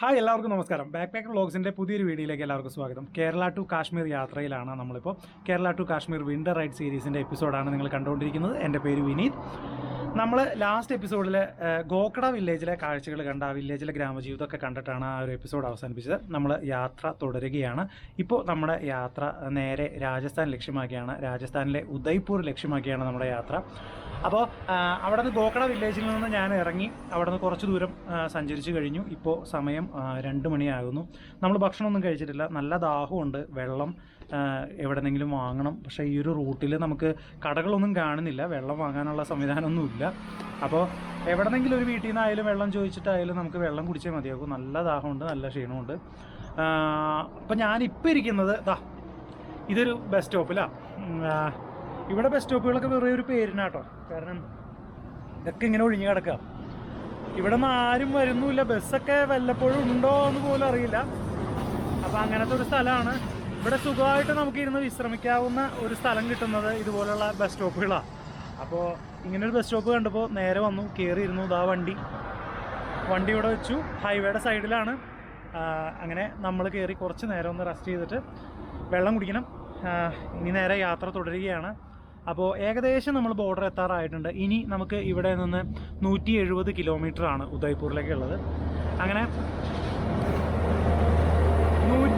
Hi എല്ലാവർക്കും നമസ്കാരം. Back packer വ്ളോഗ്സിന്റെ പുതിയൊരു വീഡിയോയിലേക്ക് എല്ലാവർക്കും സ്വാഗതം. കേരള ടു കാശ്മീർ യാത്രയിലാണ് നമ്മളിപ്പോൾ. Kerala to Kashmir winter ride സീരീസിന്റെ എപ്പിസോഡാണ് നിങ്ങൾ കണ്ടുകൊണ്ടിരിക്കുന്നത്. എന്റെ പേര് വിനീത്. നമ്മൾ ലാസ്റ്റ് എപ്പിസോഡിൽ ഗോക്കട വില്ലേജിലെ കാഴ്ചകൾ കണ്ട ആ വില്ലേജിലെ ഗ്രാമജീവിതമൊക്കെ കണ്ടിട്ടാണ് ആ ഒരു എപ്പിസോഡ് അവസാനിപ്പിച്ചത്. നമ്മൾ യാത്ര തുടരുകയാണ്. ഇപ്പോൾ നമ്മുടെ യാത്ര നേരെ രാജസ്ഥാൻ ലക്ഷ്യമാക്കിയാണ്. രാജസ്ഥാനിലെ ഉദയ്പൂർ ലക്ഷ്യമാക്കിയാണ് നമ്മുടെ യാത്ര. അപ്പോൾ അവിടെ നിന്ന് ഗോക്കട വില്ലേജിൽ നിന്ന് ഞാൻ ഇറങ്ങി അവിടെ നിന്ന് കുറച്ച് ദൂരം സഞ്ചരിച്ചു കഴിഞ്ഞു. ഇപ്പോൾ സമയം രണ്ട് മണിയാകുന്നു. നമ്മൾ ഭക്ഷണമൊന്നും കഴിച്ചിട്ടില്ല. നല്ല ദാഹമുണ്ട് വെള്ളം എവിടെന്നെങ്കിലും വാങ്ങണം. പക്ഷേ ഈ ഒരു റൂട്ടിൽ നമുക്ക് കടകളൊന്നും കാണുന്നില്ല. വെള്ളം വാങ്ങാനുള്ള സംവിധാനമൊന്നുമില്ല. അപ്പോൾ എവിടെന്നെങ്കിലും ഒരു വീട്ടിൽ നിന്നായാലും വെള്ളം ചോദിച്ചിട്ടായാലും നമുക്ക് വെള്ളം കുടിച്ചേ മതിയാകും. നല്ല ദാഹമുണ്ട് നല്ല ക്ഷീണമുണ്ട്. അപ്പോൾ ഞാനിപ്പോൾ ഇരിക്കുന്നത് ദാ ഇതൊരു ബസ് സ്റ്റോപ്പിലാണ് ഇവിടെ ബസ് സ്റ്റോപ്പുകളൊക്കെ വെറുതെ ഒരു പേരിനാട്ടോ കാരണം ഇതൊക്കെ ഇങ്ങനെ ഒഴിഞ്ഞു കിടക്കുക ഇവിടെ നിന്ന് ആരും വരുന്നുമില്ല. ബസ്സൊക്കെ വല്ലപ്പോഴും ഉണ്ടോ എന്ന് പോലും അറിയില്ല. അപ്പം അങ്ങനത്തെ ഒരു സ്ഥലമാണ്. ഇവിടെ സുഖമായിട്ട് നമുക്ക് ഇരുന്ന് വിശ്രമിക്കാവുന്ന ഒരു സ്ഥലം കിട്ടുന്നത് ഇതുപോലുള്ള ബസ് സ്റ്റോപ്പുകളാണ് അപ്പോൾ ഇങ്ങനെ ഒരു ബസ് സ്റ്റോപ്പ് കണ്ടപ്പോൾ നേരെ വന്നു കയറി ഇരുന്നു ഇതാ വണ്ടി. വണ്ടി ഇവിടെ വെച്ചു ഹൈവേയുടെ സൈഡിലാണ് അങ്ങനെ നമ്മൾ കയറി കുറച്ച് നേരം ഒന്ന് റെസ്റ്റ് ചെയ്തിട്ട് വെള്ളം കുടിക്കണം. ഇനി നേരെ യാത്ര തുടരുകയാണ്. അപ്പോൾ ഏകദേശം നമ്മൾ ബോർഡർ എത്താറായിട്ടുണ്ട്. ഇനി നമുക്ക് ഇവിടെ നിന്ന് നൂറ്റി എഴുപത് ആണ് ഉദയ്പൂരിലേക്കുള്ളത്. അങ്ങനെ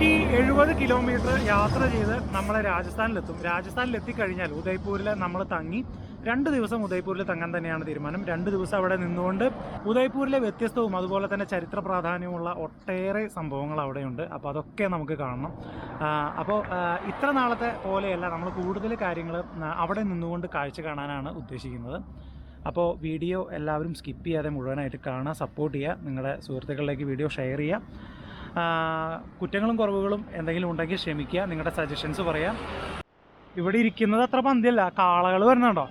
നൂറ്റി എഴുപത് കിലോമീറ്റർ യാത്ര ചെയ്ത് നമ്മൾ രാജസ്ഥാനിലെത്തും. രാജസ്ഥാനിലെത്തി കഴിഞ്ഞാൽ ഉദയ്പൂരിൽ നമ്മൾ തങ്ങി രണ്ട് ദിവസം ഉദയ്പൂരിൽ തങ്ങാൻ തന്നെയാണ് തീരുമാനം. രണ്ട് ദിവസം അവിടെ നിന്നുകൊണ്ട് ഉദയ്പൂരിലെ വ്യത്യസ്തവും അതുപോലെ തന്നെ ചരിത്ര പ്രാധാന്യമുള്ള ഒട്ടേറെ സംഭവങ്ങൾ അവിടെയുണ്ട്. അപ്പോൾ അതൊക്കെ നമുക്ക് കാണണം. അപ്പോൾ ഇത്ര നാളത്തെ പോലെയല്ല നമ്മൾ കൂടുതൽ കാര്യങ്ങൾ അവിടെ നിന്നുകൊണ്ട് കാഴ്ച കാണാനാണ് ഉദ്ദേശിക്കുന്നത്. അപ്പോൾ വീഡിയോ എല്ലാവരും സ്കിപ്പ് ചെയ്യാതെ മുഴുവനായിട്ട് കാണുക സപ്പോർട്ട് ചെയ്യുക. നിങ്ങളുടെ സുഹൃത്തുക്കളിലേക്ക് വീഡിയോ ഷെയർ ചെയ്യുക. കുറ്റങ്ങളും കുറവുകളും എന്തെങ്കിലും ഉണ്ടെങ്കിൽ ക്ഷമിക്കുക. നിങ്ങളുടെ സജഷൻസ് പറയാം. ഇവിടെ ഇരിക്കുന്നത് അത്ര പന്തിയല്ല കാളകൾ വരുന്നുണ്ടോ?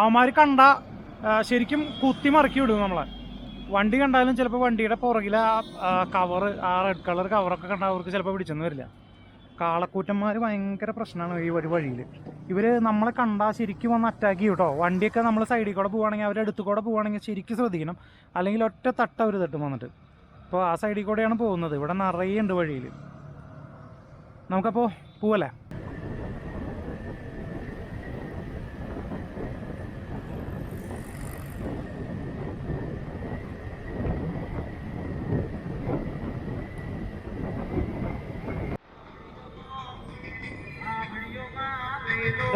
അവന്മാർ കണ്ട ശരിക്കും കുത്തി മറക്കി വിടും നമ്മളെ. വണ്ടി കണ്ടാലും ചിലപ്പോൾ വണ്ടിയുടെ പുറകിലെ ആ കവർ ആ റെഡ് കളർ കവറൊക്കെ കണ്ടാൽ അവർക്ക് ചിലപ്പോൾ പിടിച്ചെന്ന് വരില്ല. കാളക്കൂറ്റന്മാർ ഭയങ്കര പ്രശ്നമാണ് ഈ ഒരു വഴിയിൽ ഇവർ നമ്മളെ കണ്ടാൽ ശരിക്കും വന്ന് അറ്റാക്ക് ചെയ്യും കേട്ടോ വണ്ടിയൊക്കെ നമ്മൾ സൈഡിൽ കൂടെ പോവുകയാണെങ്കിൽ അവരുടെ അടുത്ത് കൂടെ പോവുകയാണെങ്കിൽ ശരിക്കും ശ്രദ്ധിക്കണം. അല്ലെങ്കിൽ ഒറ്റ തട്ട അവർ തട്ടും വന്നിട്ട്. അപ്പോൾ ആ സൈഡിൽ കൂടെയാണ് പോകുന്നത്. ഇവിടെ നിറയെ ഉണ്ട് വഴിയിൽ നമുക്കപ്പോൾ പോവല്ലേ?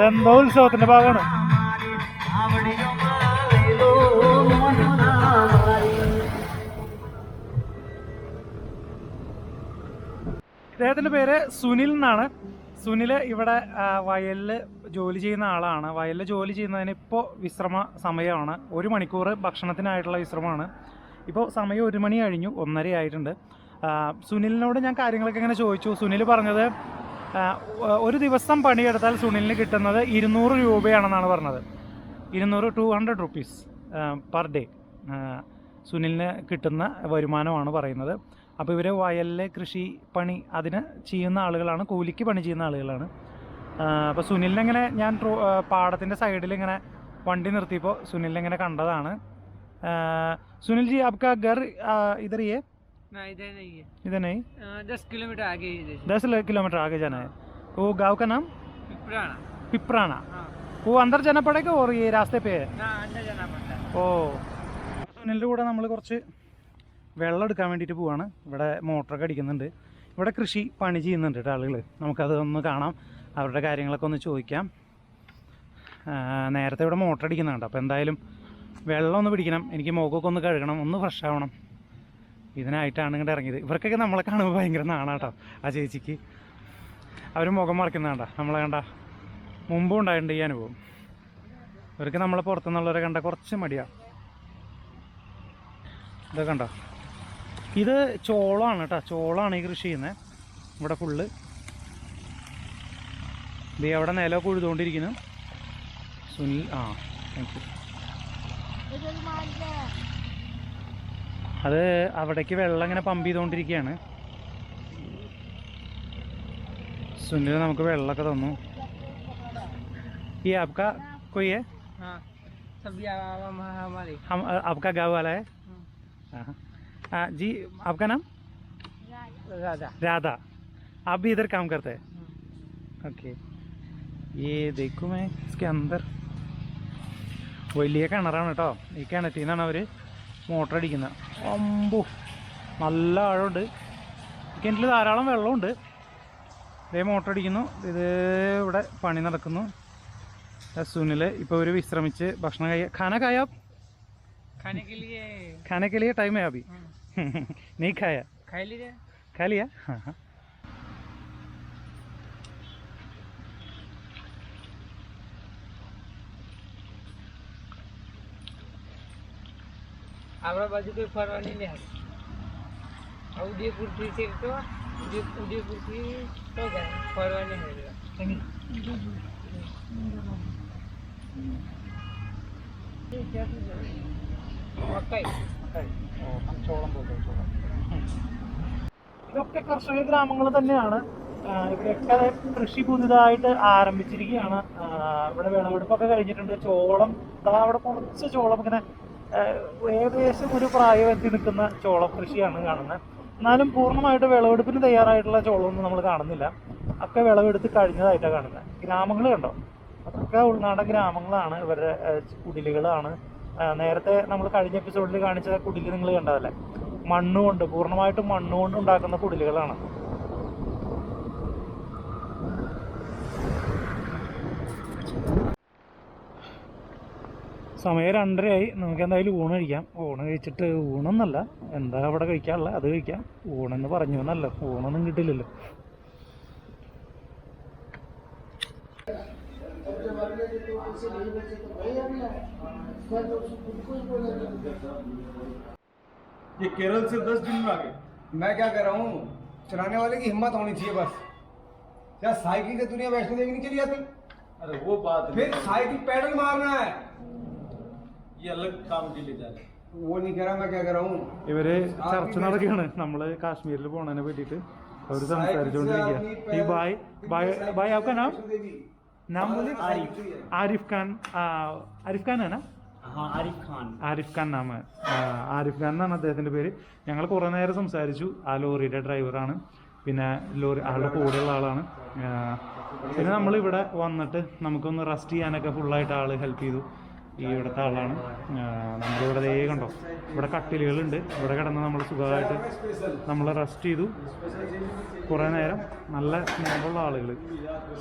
എന്തോ ഉത്സവത്തിന്റെ ഭാഗമാണ്? ഇദ്ദേഹത്തിന്റെ പേര് സുനിൽ എന്നാണ്. സുനിൽ ഇവിടെ വയലിൽ ജോലി ചെയ്യുന്ന ആളാണ്. വയലിൽ ജോലി ചെയ്യുന്നതിന് ഇപ്പോൾ വിശ്രമ സമയമാണ്. ഒരു മണിക്കൂർ ഭക്ഷണത്തിനായിട്ടുള്ള വിശ്രമമാണ്. ഇപ്പോൾ സമയം ഒരു മണി കഴിഞ്ഞു ഒന്നര ആയിട്ടുണ്ട്. സുനിലിനോട് ഞാൻ കാര്യങ്ങളൊക്കെ ഇങ്ങനെ ചോദിച്ചു. സുനിൽ പറഞ്ഞത് ഒരു ദിവസം പണിയെടുത്താൽ സുനിലിന് കിട്ടുന്നത് ഇരുന്നൂറ് രൂപയാണെന്നാണ് പറഞ്ഞത്. ഇരുന്നൂറ് two hundred rupees per day സുനിലിന് കിട്ടുന്ന വരുമാനമാണ് പറയുന്നത്. അപ്പോൾ ഇവർ വയലിലെ കൃഷി പണി അതിന് ചെയ്യുന്ന ആളുകളാണ് കൂലിക്ക് പണി ചെയ്യുന്ന ആളുകളാണ് അപ്പോൾ സുനിലിനെങ്ങനെ ഞാൻ ട്രോ- ആ, പാടത്തിൻ്റെ സൈഡിൽ ഇങ്ങനെ വണ്ടി നിർത്തിയപ്പോൾ സുനിലിനെങ്ങനെ കണ്ടതാണ് ആ, സുനിൽ ജി आपका घर आ, इधर ही है ना इधर नहीं है इधर नहीं अ, दस किलोमीटर आगे ही इधर दस ल- किलोमीटर आगे जाना है वो गांव का नाम से पुराना पिपराना हाँ वो अंदर जाना पड़ेगा और ये रास्ते पे है ना अंदर जाना पड़ता है ഓ സുനിലിൻ്റെ കൂടെ നമ്മൾ കുറച്ച് വെള്ളം എടുക്കാൻ വേണ്ടിയിട്ട് പോവാണ്. ഇവിടെ മോട്ടറൊക്കെ അടിക്കുന്നുണ്ട്. ഇവിടെ കൃഷി പണി ചെയ്യുന്നുണ്ട് കേട്ടോ ആളുകൾ നമുക്കത് ഒന്ന് കാണാം. അവരുടെ കാര്യങ്ങളൊക്കെ ഒന്ന് ചോദിക്കാം. നേരത്തെ ഇവിടെ മോട്ടർ അടിക്കുന്നുണ്ട് അപ്പോൾ എന്തായാലും വെള്ളം ഒന്ന് പിടിക്കണം. എനിക്ക് മുഖമൊക്കെ ഒന്ന് കഴുകണം. ഒന്ന് ഫ്രഷ് ആവണം. ഇതിനായിട്ടാണ് ഇങ്ങോട്ട് ഇറങ്ങിയത്. ഇവർക്കൊക്കെ നമ്മളെ കാണുമ്പോൾ ഭയങ്കര നാണാട്ടോ ആ ചേച്ചിക്ക്. അവർ മുഖം മറക്കുന്നതാണ്ട നമ്മളെ കണ്ട മുമ്പും ഉണ്ടായിട്ടുണ്ട് ഈ അനുഭവം. ഇവർക്ക് നമ്മളെ പുറത്തുനിന്നുള്ളവരെ കണ്ട കുറച്ച് മടിയാണ് ഇതൊക്കെ കണ്ടോ? ഇത് ചോളമാണ് കേട്ടോ. ചോളമാണ് ഈ കൃഷി ചെയ്യുന്നത് ഇവിടെ ഫുള്ള് ഇത് അവിടെ നിലമൊക്കെ ഉഴുതുകൊണ്ടിരിക്കുന്നു സുനിൽ ആ താങ്ക് യു അത് അവിടേക്ക് വെള്ളം ഇങ്ങനെ പമ്പ് ചെയ്തുകൊണ്ടിരിക്കുകയാണ്. സുനിൽ നമുക്ക് വെള്ളമൊക്കെ തന്നു. ഈ ആപ്ക കൊയ്യേ? ആപ്ക ഗവാലേ ആ हमारे हम आपका गाँव वाला है हम्म। हाँ हाँ जी आपका नाम राधा राधा आप भी इधर काम करते हैं ओके ये देखो मैं इसके अंदर വലിയ കിണറാണ് കേട്ടോ ഈ കിണറ്റിൽ നിന്നാണ് അവർ മോട്ടർ അടിക്കുന്നത് അമ്പു നല്ല ആഴമുണ്ട് ഈ കിണറ്റിൽ ധാരാളം വെള്ളമുണ്ട് ഇതേ മോട്ടർ അടിക്കുന്നു ഇത് ഇവിടെ പണി നടക്കുന്നു സുനിൽ ഇപ്പോൾ ഒരു വിശ്രമിച്ച് ഭക്ഷണം കഴിയ ഖാന കായ खाने के लिए खाने के लिए टाइम है अभी हाँ, नहीं खाया खा लीजिए खा लिया हाँ हाँ આપણા બાજુ કોઈ ફરવાની નહીં આવે આ ઉદયપુરથી છે તો ઉદય ઉદયપુરથી તો જાય ફરવાની હોય મકાઈ ഇതൊക്കെ കർഷക ഗ്രാമങ്ങൾ തന്നെയാണ്. ഇവിടെയൊക്കെ കൃഷി പുതുതായിട്ട് ആരംഭിച്ചിരിക്കുകയാണ്. ഇവിടെ വിളവെടുപ്പൊക്കെ കഴിഞ്ഞിട്ടുണ്ട്. ചോളം അവിടെ കുറച്ച് ചോളം ഇങ്ങനെ ഏകദേശം ഒരു പ്രായം എത്തി നിൽക്കുന്ന ചോളം കൃഷിയാണ് കാണുന്നത്. എന്നാലും പൂർണമായിട്ട് വിളവെടുപ്പിന് തയ്യാറായിട്ടുള്ള ചോളമൊന്നും നമ്മൾ കാണുന്നില്ല. ഒക്കെ വിളവെടുത്ത് കഴിഞ്ഞതായിട്ടാണ് കാണുന്നത്. ഗ്രാമങ്ങൾ കണ്ടോ? അതൊക്കെ ഉൾനാടൻ ഗ്രാമങ്ങളാണ്. ഇവരുടെ കുടിലുകളാണ്. നേരത്തെ നമ്മൾ കഴിഞ്ഞ എപ്പിസോഡിൽ കാണിച്ച കുടിൽ നിങ്ങൾ കണ്ടതല്ലേ? മണ്ണുകൊണ്ട് പൂർണമായിട്ടും മണ്ണുകൊണ്ട് ഉണ്ടാക്കുന്ന കുടിലുകളാണ്. സമയം രണ്ടരയായി നമുക്ക് എന്തായാലും ഊണ് കഴിക്കാം. ഊണ് കഴിച്ചിട്ട് ഊണൊന്നല്ല എന്താ അവിടെ കഴിക്കാനുള്ള അത് കഴിക്കാം. ഊണെന്ന് പറഞ്ഞു എന്നല്ല ഊണൊന്നും കിട്ടില്ലല്ലോ. ये केरल से दस दिन में आ गए मैं क्या कह रहा हूँ चलाने वाले की हिम्मत होनी चाहिए बस क्या साइकिल से दुनिया वैष्णो देवी नहीं चली जाती अरे वो बात फिर साइकिल पैडल मारना है ये अलग काम के लिए जा रहे हैं वो नहीं कह रहा मैं क्या कह रहा हूँ ഇവര് ചർച്ച നടക്കുകയാണ് നമ്മള് കാശ്മീരിൽ പോണതിനെ പറ്റിയിട്ട് അവർ സംസാരിച്ചുകൊണ്ടിരിക്കുക ഈ ബായ് ബായ് ബായ് आपका नाम नाम बोले आरिफ आरिफ खान आ, ആരിഫ് ഖാൻ. നാമ. ആരിഫ് ഖാൻ എന്നാണ് അദ്ദേഹത്തിന്റെ പേര്. ഞങ്ങൾ കുറേ നേരം സംസാരിച്ചു. ആ ലോറിയുടെ ഡ്രൈവറാണ്. പിന്നെ ലോറി ആളുടെ കൂടെയുള്ള ആളാണ്. പിന്നെ നമ്മൾ ഇവിടെ വന്നിട്ട് നമുക്കൊന്ന് റെസ്റ്റ് ചെയ്യാനൊക്കെ ഫുള്ളായിട്ട് ആൾ ഹെൽപ്പ് ചെയ്തു. ഈ ഇവിടുത്തെ ആളാണ്. നമ്മളിവിടെ ദേ കണ്ടോ ഇവിടെ കട്ടിലുകളുണ്ട്. ഇവിടെ കിടന്ന് നമ്മൾ സുഖമായിട്ട് നമ്മൾ റെസ്റ്റ് ചെയ്തു. കുറേ നേരം നല്ല സ്നേഹമുള്ള ആളുകൾ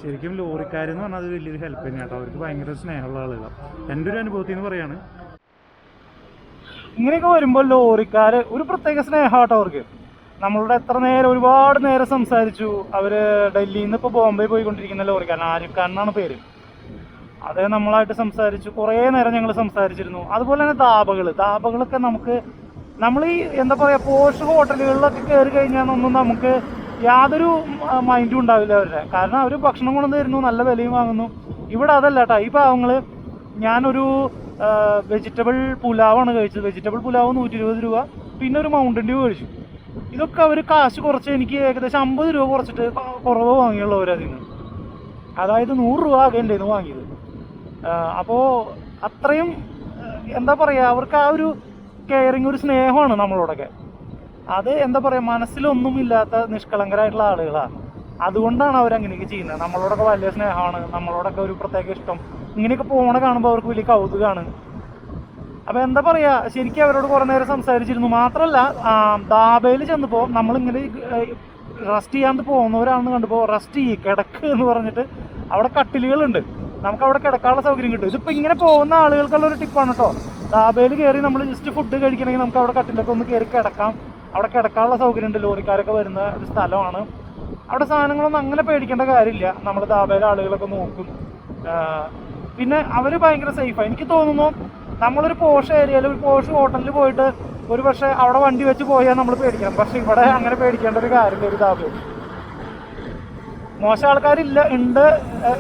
ശരിക്കും ലോറിക്കാരെന്ന് പറഞ്ഞാൽ അത് വലിയൊരു ഹെൽപ്പ് തന്നെയാണ് കേട്ടോ. അവർക്ക് ഭയങ്കര സ്നേഹമുള്ള ആളുകളാണ് എന്റെ ഒരു അനുഭവത്തിൽ നിന്ന് പറയാണ് ഇങ്ങനെയൊക്കെ വരുമ്പോൾ ലോറിക്കാർ ഒരു പ്രത്യേക സ്നേഹമാട്ടോ അവർക്ക്. നമ്മളുടെ എത്ര നേരം ഒരുപാട് നേരം സംസാരിച്ചു. അവർ ഡൽഹിയിൽ നിന്ന് ഇപ്പോൾ ബോംബെ പോയിക്കൊണ്ടിരിക്കുന്ന ലോറിക്കാരൻ ആരിഫ് ഖാൻ എന്നാണ് പേര്. അത് നമ്മളായിട്ട് സംസാരിച്ചു. കുറേ നേരം ഞങ്ങൾ സംസാരിച്ചിരുന്നു. അതുപോലെ തന്നെ ദാബകൾ ദാബകളൊക്കെ നമുക്ക് നമ്മൾ ഈ എന്താ പറയുക പോഷ് ഹോട്ടലുകളിലൊക്കെ കയറി കഴിഞ്ഞാൽ ഒന്നും നമുക്ക് യാതൊരു മൈൻഡും ഉണ്ടാവില്ല അവരുടെ. കാരണം അവർ ഭക്ഷണം കൊണ്ടു തരുന്നു നല്ല വിലയും വാങ്ങുന്നു. ഇവിടെ അതല്ല കേട്ടോ ഈ പാവങ്ങൾ ഞാനൊരു വെജിറ്റബിൾ പുലാവാണ് കഴിച്ചത്. വെജിറ്റബിൾ പുലാവ് നൂറ്റി ഇരുപത് രൂപ. പിന്നെ ഒരു മൗണ്ടൻ ഡ്യൂ കഴിച്ചു. ഇതൊക്കെ അവർ കാശ് കുറച്ച് എനിക്ക് ഏകദേശം അമ്പത് രൂപ കുറച്ചിട്ട് കുറവ് വാങ്ങിയുള്ളവരതിന് അതായത് നൂറ് രൂപ ആകെ വാങ്ങിയത്. അപ്പോൾ അത്രയും എന്താ പറയുക അവർക്ക് ആ ഒരു കെയറിങ് ഒരു സ്നേഹമാണ് നമ്മളോടൊക്കെ. അത് എന്താ പറയുക മനസ്സിലൊന്നും ഇല്ലാത്ത നിഷ്കളങ്കരായിട്ടുള്ള ആളുകളാണ്. അതുകൊണ്ടാണ് അവർ അങ്ങനെയൊക്കെ ചെയ്യുന്നത്. നമ്മളോടൊക്കെ വലിയ സ്നേഹമാണ് നമ്മളോടൊക്കെ ഒരു പ്രത്യേക ഇഷ്ടം. ഇങ്ങനെയൊക്കെ പോണ കാണുമ്പോൾ അവർക്ക് വലിയ കൗതുകമാണ് അപ്പോൾ എന്താ പറയാ ശരിക്കും അവരോട് കുറെ നേരം സംസാരിച്ചിരുന്നു. മാത്രമല്ല ദാബയിൽ ചെന്നപ്പോൾ നമ്മളിങ്ങനെ റെസ്റ്റ് ചെയ്യാണ്ട് പോകുന്നവരാണെന്ന് കണ്ടപ്പോൾ റെസ്റ്റ് ചെയ്യ് കിടക്ക് എന്ന് പറഞ്ഞിട്ട് അവിടെ കട്ടിലുകളുണ്ട്. നമുക്ക് അവിടെ കിടക്കാനുള്ള സൗകര്യം കിട്ടും. ഇതിപ്പോൾ ഇങ്ങനെ പോകുന്ന ആളുകൾക്കുള്ള ഒരു ടിപ്പാണ് കേട്ടോ ധാബയിൽ കയറി നമ്മൾ ജസ്റ്റ് ഫുഡ് കഴിക്കണമെങ്കിൽ നമുക്ക് അവിടെ കട്ടിലൊക്കെ ഒന്ന് കയറി കിടക്കാം. അവിടെ കിടക്കാനുള്ള സൗകര്യം ഉണ്ട് ലോറിക്കാരൊക്കെ വരുന്ന ഒരു സ്ഥലമാണ്. അവിടെ സാധനങ്ങളൊന്നും അങ്ങനെ പേടിക്കേണ്ട കാര്യമില്ല. നമ്മൾ ധാബയിലെ ആളുകളൊക്കെ നോക്കും. പിന്നെ അവർ ഭയങ്കര സേഫാണ് എനിക്ക് തോന്നുന്നു നമ്മളൊരു പോഷ് ഏരിയയിൽ ഒരു പോഷ് ഹോട്ടലിൽ പോയിട്ട് ഒരു പക്ഷേ അവിടെ വണ്ടി വെച്ച് പോയാൽ നമ്മൾ പേടിക്കണം. പക്ഷെ ഇവിടെ അങ്ങനെ പേടിക്കേണ്ട ഒരു കാര്യമില്ല ഒരു ധാബ മോശം ആൾക്കാരില്ല ഉണ്ട്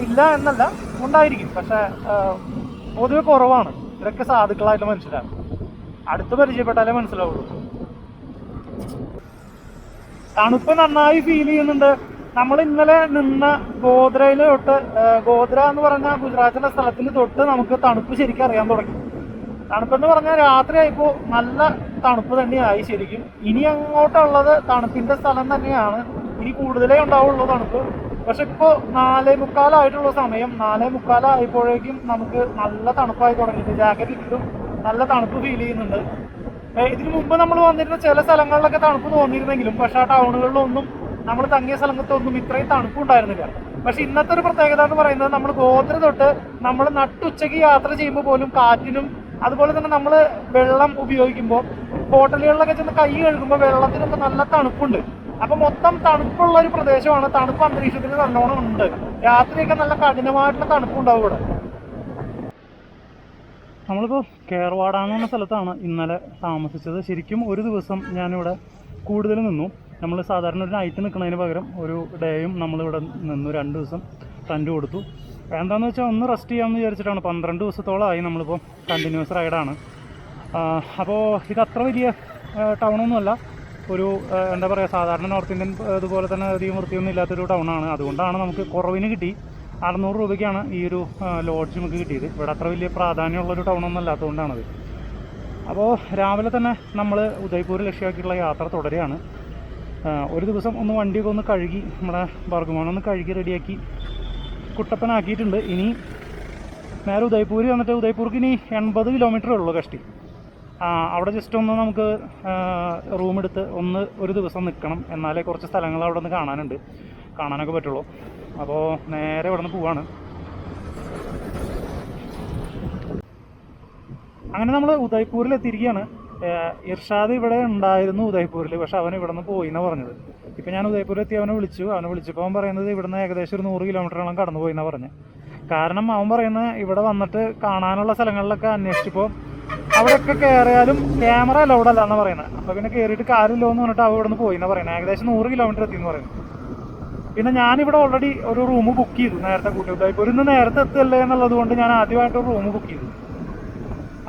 ഇല്ല എന്നല്ല. ഉണ്ടായിരിക്കും. പക്ഷേ പൊതുവെ കുറവാണ്. ഇതൊക്കെ സാധുക്കളായിട്ടുള്ള മനുഷ്യരാണ്. അടുത്ത് പരിചയപ്പെട്ടാലേ മനസ്സിലാവുള്ളൂ. തണുപ്പ് നന്നായി ഫീൽ ചെയ്യുന്നുണ്ട്. നമ്മൾ ഇന്നലെ നിന്ന ഗോദ്രയിൽ തൊട്ട് ഗോദ്ര എന്ന് പറഞ്ഞ ഗുജറാത്തിലെ സ്ഥലത്തിൽ തൊട്ട് നമുക്ക് തണുപ്പ് ശരിക്കും അറിയാൻ തുടങ്ങി. തണുപ്പെന്ന് പറഞ്ഞാൽ രാത്രിയായപ്പോൾ നല്ല തണുപ്പ് തന്നെയായി ശരിക്കും. ഇനി അങ്ങോട്ടുള്ളത് തണുപ്പിന്റെ സ്ഥലം തന്നെയാണ്. ഇനി കൂടുതലേ ഉണ്ടാവുള്ളൂ തണുപ്പ്. പക്ഷെ ഇപ്പോൾ നാലേ മുക്കാലായിട്ടുള്ള സമയം. നാലേ മുക്കാലായപ്പോഴേക്കും നമുക്ക് നല്ല തണുപ്പായി തുടങ്ങിയിട്ട് ജാക്കറ്റ് ഇട്ടും നല്ല തണുപ്പ് ഫീൽ ചെയ്യുന്നുണ്ട്. ഇതിനു മുമ്പ് നമ്മൾ വന്നിരുന്ന ചില സ്ഥലങ്ങളിലൊക്കെ തണുപ്പ് തോന്നിയിരുന്നെങ്കിലും പക്ഷെ ആ ടൗണുകളിലൊന്നും നമ്മൾ തങ്ങിയ സ്ഥലത്തൊന്നും ഇത്രയും തണുപ്പ് ഉണ്ടായിരുന്നില്ല. പക്ഷെ ഇന്നത്തെ ഒരു പ്രത്യേകത എന്ന് പറയുന്നത് നമ്മൾ ഗോത്ര തൊട്ട് നമ്മൾ നട്ടുച്ചയ്ക്ക് യാത്ര ചെയ്യുമ്പോൾ പോലും കാറ്റിനും അതുപോലെ തന്നെ നമ്മൾ വെള്ളം ഉപയോഗിക്കുമ്പോൾ ഹോട്ടലുകളിലൊക്കെ ചെന്ന് കൈ കഴുകുമ്പോൾ വെള്ളത്തിനൊക്കെ നല്ല തണുപ്പുണ്ട്. അപ്പൊ മൊത്തം തണുപ്പുള്ള ഒരു പ്രദേശമാണ്. തണുപ്പ് അന്തരീക്ഷത്തിന് നല്ലോണം ഉണ്ട്. രാത്രിയൊക്കെ നല്ല കഠിനമായിട്ടുള്ള തണുപ്പുണ്ടാവും ഇവിടെ. നമ്മളിപ്പോൾ കേർവാടാന്ന് പറഞ്ഞ സ്ഥലത്താണ് ഇന്നലെ താമസിച്ചത്. ശരിക്കും ഒരു ദിവസം ഞാനിവിടെ കൂടുതൽ നിന്നു. നമ്മൾ സാധാരണ ഒരു നൈറ്റ് നിൽക്കുന്നതിന് പകരം ഒരു ഡേയും നമ്മളിവിടെ നിന്നു. രണ്ട് ദിവസം റെന്റ് കൊടുത്തു. എന്താണെന്ന് വെച്ചാൽ ഒന്ന് റെസ്റ്റ് ചെയ്യാമെന്ന് വിചാരിച്ചിട്ടാണ്. പന്ത്രണ്ട് ദിവസത്തോളമായി നമ്മളിപ്പോൾ കണ്ടിന്യൂസ് റൈഡാണ് അപ്പോൾ ഇത് അത്ര വലിയ ടൗണൊന്നുമല്ല ഒരു എന്താ പറയുക സാധാരണ നോർത്ത് ഇന്ത്യൻ ഇതുപോലെ തന്നെ അധികം വൃത്തിയൊന്നും ഇല്ലാത്തൊരു ടൗണാണ്. അതുകൊണ്ടാണ് നമുക്ക് കുറവിന് കിട്ടി. അറുന്നൂറ് രൂപയ്ക്കാണ് ഈ ഒരു ലോഡ്ജ് നമുക്ക് കിട്ടിയത്. ഇവിടെ അത്ര വലിയ പ്രാധാന്യമുള്ളൊരു ടൗണൊന്നും അല്ലാത്തതുകൊണ്ടാണത് അപ്പോൾ രാവിലെ തന്നെ നമ്മൾ ഉദയ്പൂർ ലക്ഷ്യമാക്കിയിട്ടുള്ള യാത്ര തുടരുകയാണ്. ഒരു ദിവസം ഒന്ന് വണ്ടിയൊക്കെ ഒന്ന് കഴുകി നമ്മുടെ ബർഗുമാൻ ഒന്ന് കഴുകി റെഡിയാക്കി കുട്ടപ്പനാക്കിയിട്ടുണ്ട്. ഇനി നേരെ ഉദയ്പൂർ വന്നിട്ട് ഉദയ്പൂർക്ക് ഇനി എൺപത് കിലോമീറ്ററേ ഉള്ളൂ കഷ്ടി. അവിടെ ജസ്റ്റ് ഒന്ന് നമുക്ക് റൂം എടുത്ത് ഒന്ന് ഒരു ദിവസം നിൽക്കണം. എന്നാലേ കുറച്ച് സ്ഥലങ്ങൾ അവിടെ നിന്ന് കാണാനുണ്ട്. കാണാനൊക്കെ പറ്റുള്ളൂ. അപ്പോൾ നേരെ ഇവിടെ നിന്ന് പോവാണ്. അങ്ങനെ നമ്മൾ ഉദയ്പൂരിൽ എത്തിയിരിക്കുകയാണ്. ഇർഷാദ് ഇവിടെ ഉണ്ടായിരുന്നു ഉദയ്പൂരിൽ പക്ഷെ അവൻ ഇവിടെ നിന്ന് പോയി എന്നാണ് പറഞ്ഞത്. ഇപ്പം ഞാൻ ഉദയ്പൂരിൽ എത്തി അവനെ വിളിച്ചു. അവനെ വിളിച്ചപ്പോൾ അവൻ പറയുന്നത് ഇവിടുന്ന് ഏകദേശം ഒരു നൂറ് കിലോമീറ്ററോളം കടന്നു പോയി എന്നാണ് പറഞ്ഞത് കാരണം അവൻ പറയുന്നത് ഇവിടെ വന്നിട്ട് കാണാനുള്ള സ്ഥലങ്ങളിലൊക്കെ അന്വേഷിച്ചപ്പോൾ അവിടെയൊക്കെ കയറിയാലും ക്യാമറ അലൗഡ് അല്ല പറയുന്നത് അപ്പോൾ പിന്നെ കയറിയിട്ട് കാര്യമില്ലോ എന്ന് പറഞ്ഞിട്ട് അവിടെ നിന്ന് പോയി എന്നാണ് പറയുന്നത് ഏകദേശം നൂറ് കിലോമീറ്റർ എത്തി എന്ന് പറയുന്നത് പിന്നെ ഞാനിവിടെ ഓൾറെഡി ഒരു റൂം ബുക്ക് ചെയ്തു നേരത്തെ കൂട്ടിയിട്ട്. ഇപ്പൊ ഇന്ന് നേരത്തെ എത്തല്ലേ എന്നുള്ളത് കൊണ്ട് ഞാൻ ആദ്യമായിട്ട് ഒരു റൂം ബുക്ക് ചെയ്തു.